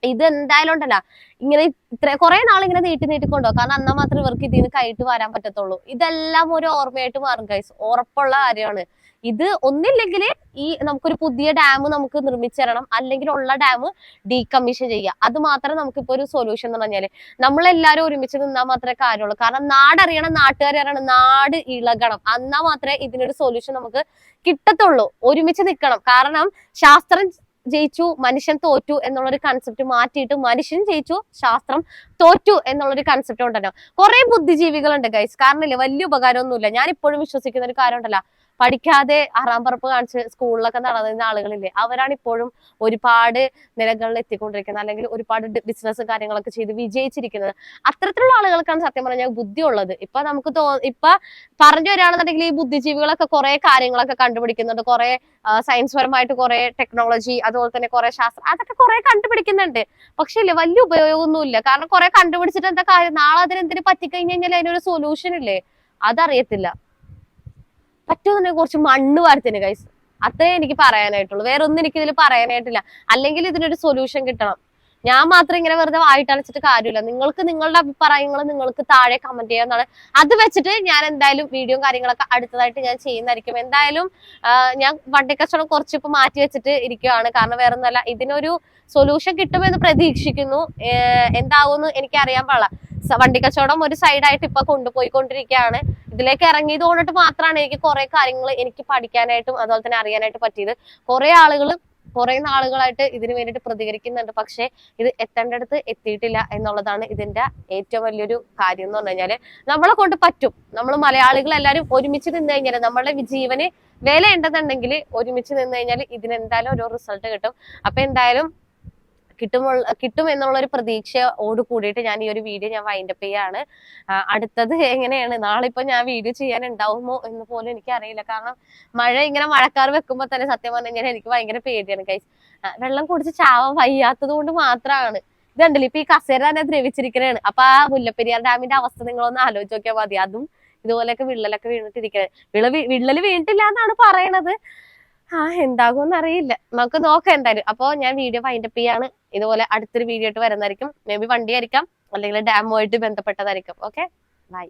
ഇത് എന്തായാലും ഉണ്ടല്ല. ഇങ്ങനെ ഇത്ര കുറെ നാൾ ഇങ്ങനെ നീട്ടി നീട്ടിക്കൊണ്ടോ? കാരണം അന്നാ മാത്രമേ ഇവർക്ക് ഇതിൽ നിന്ന് കൈയിട്ട് വരാൻ പറ്റത്തുള്ളൂ. ഇതെല്ലാം ഒരു ഓർമ്മയായിട്ട് മാറും കൈസ് ഉറപ്പുള്ള കാര്യമാണ്. ഇത് ഒന്നില്ലെങ്കിൽ ഈ നമുക്കൊരു പുതിയ ഡാം നമുക്ക് നിർമ്മിച്ചു തരണം. അല്ലെങ്കിൽ ഉള്ള ഡാം ഡീകമ്മീഷൻ ചെയ്യുക. അത് മാത്രമേ നമുക്കിപ്പോ ഒരു സൊല്യൂഷൻ എന്ന് പറഞ്ഞാൽ നമ്മളെല്ലാരും ഒരുമിച്ച് നിന്നാൽ മാത്രമേ കാര്യമുള്ളൂ. കാരണം നാടറിയണം നാട്ടുകാരറിയണം നാട് ഇളകണം. എന്നാ മാത്രമേ ഇതിനൊരു സൊല്യൂഷൻ നമുക്ക് കിട്ടത്തുള്ളൂ. ഒരുമിച്ച് നിൽക്കണം കാരണം ശാസ്ത്രം ജയിച്ചു മനുഷ്യൻ തോറ്റു എന്നുള്ളൊരു കൺസെപ്റ്റ് മാറ്റിയിട്ട് മനുഷ്യൻ ജയിച്ചു ശാസ്ത്രം തോറ്റു എന്നുള്ളൊരു കൺസെപ്റ്റ് ഉണ്ടല്ലോ. കുറെ ബുദ്ധിജീവികളുണ്ട് ഗൈസ് കാരണം വലിയ ഉപകാരമൊന്നുമില്ല. ഞാൻ ഇപ്പോഴും വിശ്വസിക്കുന്ന ഒരു കാര്യം ഉണ്ടല്ലോ പഠിക്കാതെ ആറാം പറപ്പ് കാണിച്ച് സ്കൂളിലൊക്കെ നടന്നിരുന്ന ആളുകളില്ലേ അവരാണ് ഇപ്പോഴും ഒരുപാട് നിലകളിൽ എത്തിക്കൊണ്ടിരിക്കുന്നത്. അല്ലെങ്കിൽ ഒരുപാട് ബിസിനസ്സും കാര്യങ്ങളൊക്കെ ചെയ്ത് വിജയിച്ചിരിക്കുന്നത്. അത്തരത്തിലുള്ള ആളുകൾക്കാണ് സത്യം പറഞ്ഞാൽ ബുദ്ധി ഉള്ളത് ഇപ്പൊ നമുക്ക് തോ ഇപ്പൊ പറഞ്ഞു വരികയാണെന്നുണ്ടെങ്കിൽ ഈ ബുദ്ധിജീവികളൊക്കെ കുറെ കാര്യങ്ങളൊക്കെ കണ്ടുപിടിക്കുന്നുണ്ട്. കുറെ സയൻസ് പരമായിട്ട് കുറെ ടെക്നോളജി അതുപോലെ തന്നെ കുറെ ശാസ്ത്രം അതൊക്കെ കുറെ കണ്ടുപിടിക്കുന്നുണ്ട്. പക്ഷെ ഇല്ല വലിയ ഉപയോഗമൊന്നുമില്ല കാരണം കുറെ കണ്ടുപിടിച്ചിട്ട് എന്താ കാര്യം? നാളെ അതിനെന്തിനു പറ്റിക്കഴിഞ്ഞു കഴിഞ്ഞാൽ അതിനൊരു സൊല്യൂഷൻ ഇല്ലേ? അതറിയത്തില്ല. പറ്റുമെന്നുണ്ടെങ്കിൽ കുറച്ച് മണ്ണ് വാരത്തിന് കൈസ് അത്രേ എനിക്ക് പറയാനായിട്ടുള്ളൂ. വേറെ ഒന്നും എനിക്ക് ഇതിൽ പറയാനായിട്ടില്ല. അല്ലെങ്കിൽ ഇതിനൊരു സൊല്യൂഷൻ കിട്ടണം. ഞാൻ മാത്രം ഇങ്ങനെ വെറുതെ വായിട്ടടച്ചിട്ട് കാര്യമില്ല. നിങ്ങൾക്ക് നിങ്ങളുടെ അഭിപ്രായങ്ങൾ നിങ്ങൾക്ക് താഴെ കമന്റ് ചെയ്യാന്നാണ് അത് വെച്ചിട്ട് ഞാൻ എന്തായാലും വീഡിയോ കാര്യങ്ങളൊക്കെ അടുത്തതായിട്ട് ഞാൻ ചെയ്യുന്നതായിരിക്കും. എന്തായാലും ഞാൻ ഞാൻ വണ്ടിക്കച്ചവടം കുറച്ച് ഇപ്പൊ മാറ്റി വെച്ചിട്ട് ഇരിക്കുകയാണ് കാരണം വേറെ ഒന്നല്ല ഇതിനൊരു സൊല്യൂഷൻ കിട്ടുമെന്ന് പ്രതീക്ഷിക്കുന്നു. എന്താവുമെന്ന് എനിക്ക് അറിയാൻ പാടില്ല. സ- വണ്ടിക്കച്ചവടം ഒരു സൈഡായിട്ട് ഇപ്പൊ കൊണ്ടുപോയിക്കൊണ്ടിരിക്കുകയാണ്. ഇതിലേക്ക് ഇറങ്ങിയത് കൊണ്ടിട്ട് മാത്രമാണ് എനിക്ക് കുറെ കാര്യങ്ങൾ എനിക്ക് പഠിക്കാനായിട്ടും അതുപോലെ തന്നെ അറിയാനായിട്ട് പറ്റിയത്. കുറെ ആളുകൾ കുറെ നാളുകളായിട്ട് ഇതിനു വേണ്ടിയിട്ട് പ്രതികരിക്കുന്നുണ്ട്. പക്ഷെ ഇത് എത്തേണ്ടടുത്ത് എത്തിയിട്ടില്ല എന്നുള്ളതാണ് ഇതിന്റെ ഏറ്റവും വലിയൊരു കാര്യം എന്ന് പറഞ്ഞു കഴിഞ്ഞാൽ നമ്മളെ കൊണ്ട് പറ്റും. നമ്മൾ മലയാളികൾ എല്ലാവരും ഒരുമിച്ച് നിന്ന് കഴിഞ്ഞാൽ നമ്മളുടെ ജീവന് വില ഉണ്ടെന്നുണ്ടെങ്കിൽ ഒരുമിച്ച് നിന്ന് കഴിഞ്ഞാൽ ഇതിനെന്തായാലും ഒരു റിസൾട്ട് കിട്ടും. അപ്പൊ എന്തായാലും കിട്ടുമുള്ള കിട്ടും എന്നുള്ള ഒരു പ്രതീക്ഷയോട് കൂടിയിട്ട് ഞാൻ ഈ ഒരു വീഡിയോ ഞാൻ വൈൻഡപ്പ് ചെയ്യാണ്. അടുത്തത് എങ്ങനെയാണ്? നാളെ ഇപ്പൊ ഞാൻ വീഡിയോ ചെയ്യാൻ ഉണ്ടാവുമോ എന്ന് പോലും എനിക്ക് അറിയില്ല കാരണം മഴ ഇങ്ങനെ മഴക്കാർ വെക്കുമ്പോ തന്നെ സത്യം പറഞ്ഞു കഴിഞ്ഞാൽ എനിക്ക് ഭയങ്കര പേടിയാണ് കൈസ് വെള്ളം കുടിച്ച് ചാവാൻ വയ്യാത്തത് കൊണ്ട് മാത്രമാണ് ഇതുണ്ടല്ലോ ഇപ്പൊ ഈ കസേര തന്നെ ദ്രവിച്ചിരിക്കണേണ് അപ്പൊ ആ മുല്ലപ്പെരിയാർ ഡാമിന്റെ അവസ്ഥ നിങ്ങളൊന്ന് ആലോചിച്ച് നോക്കിയാൽ മതി. അതും ഇതുപോലെയൊക്കെ വിള്ളലൊക്കെ വീണിട്ടിരിക്കണേ വിള വിള്ളൽ വീണിട്ടില്ല എന്നാണ് പറയണത്. ആ എന്താകുമെന്ന് അറിയില്ല നമുക്ക് നോക്കാം എന്തായാലും. അപ്പൊ ഞാൻ വീഡിയോ വൈൻഡപ്പ് ചെയ്യാണ്. ഇതുപോലെ അടുത്തൊരു വീഡിയോ ആയിട്ട് വരുന്നതായിരിക്കും. മേ ബി വണ്ടി ആയിരിക്കാം അല്ലെങ്കിൽ ഡാമുമായിട്ട് ബന്ധപ്പെട്ടതായിരിക്കും. Okay bye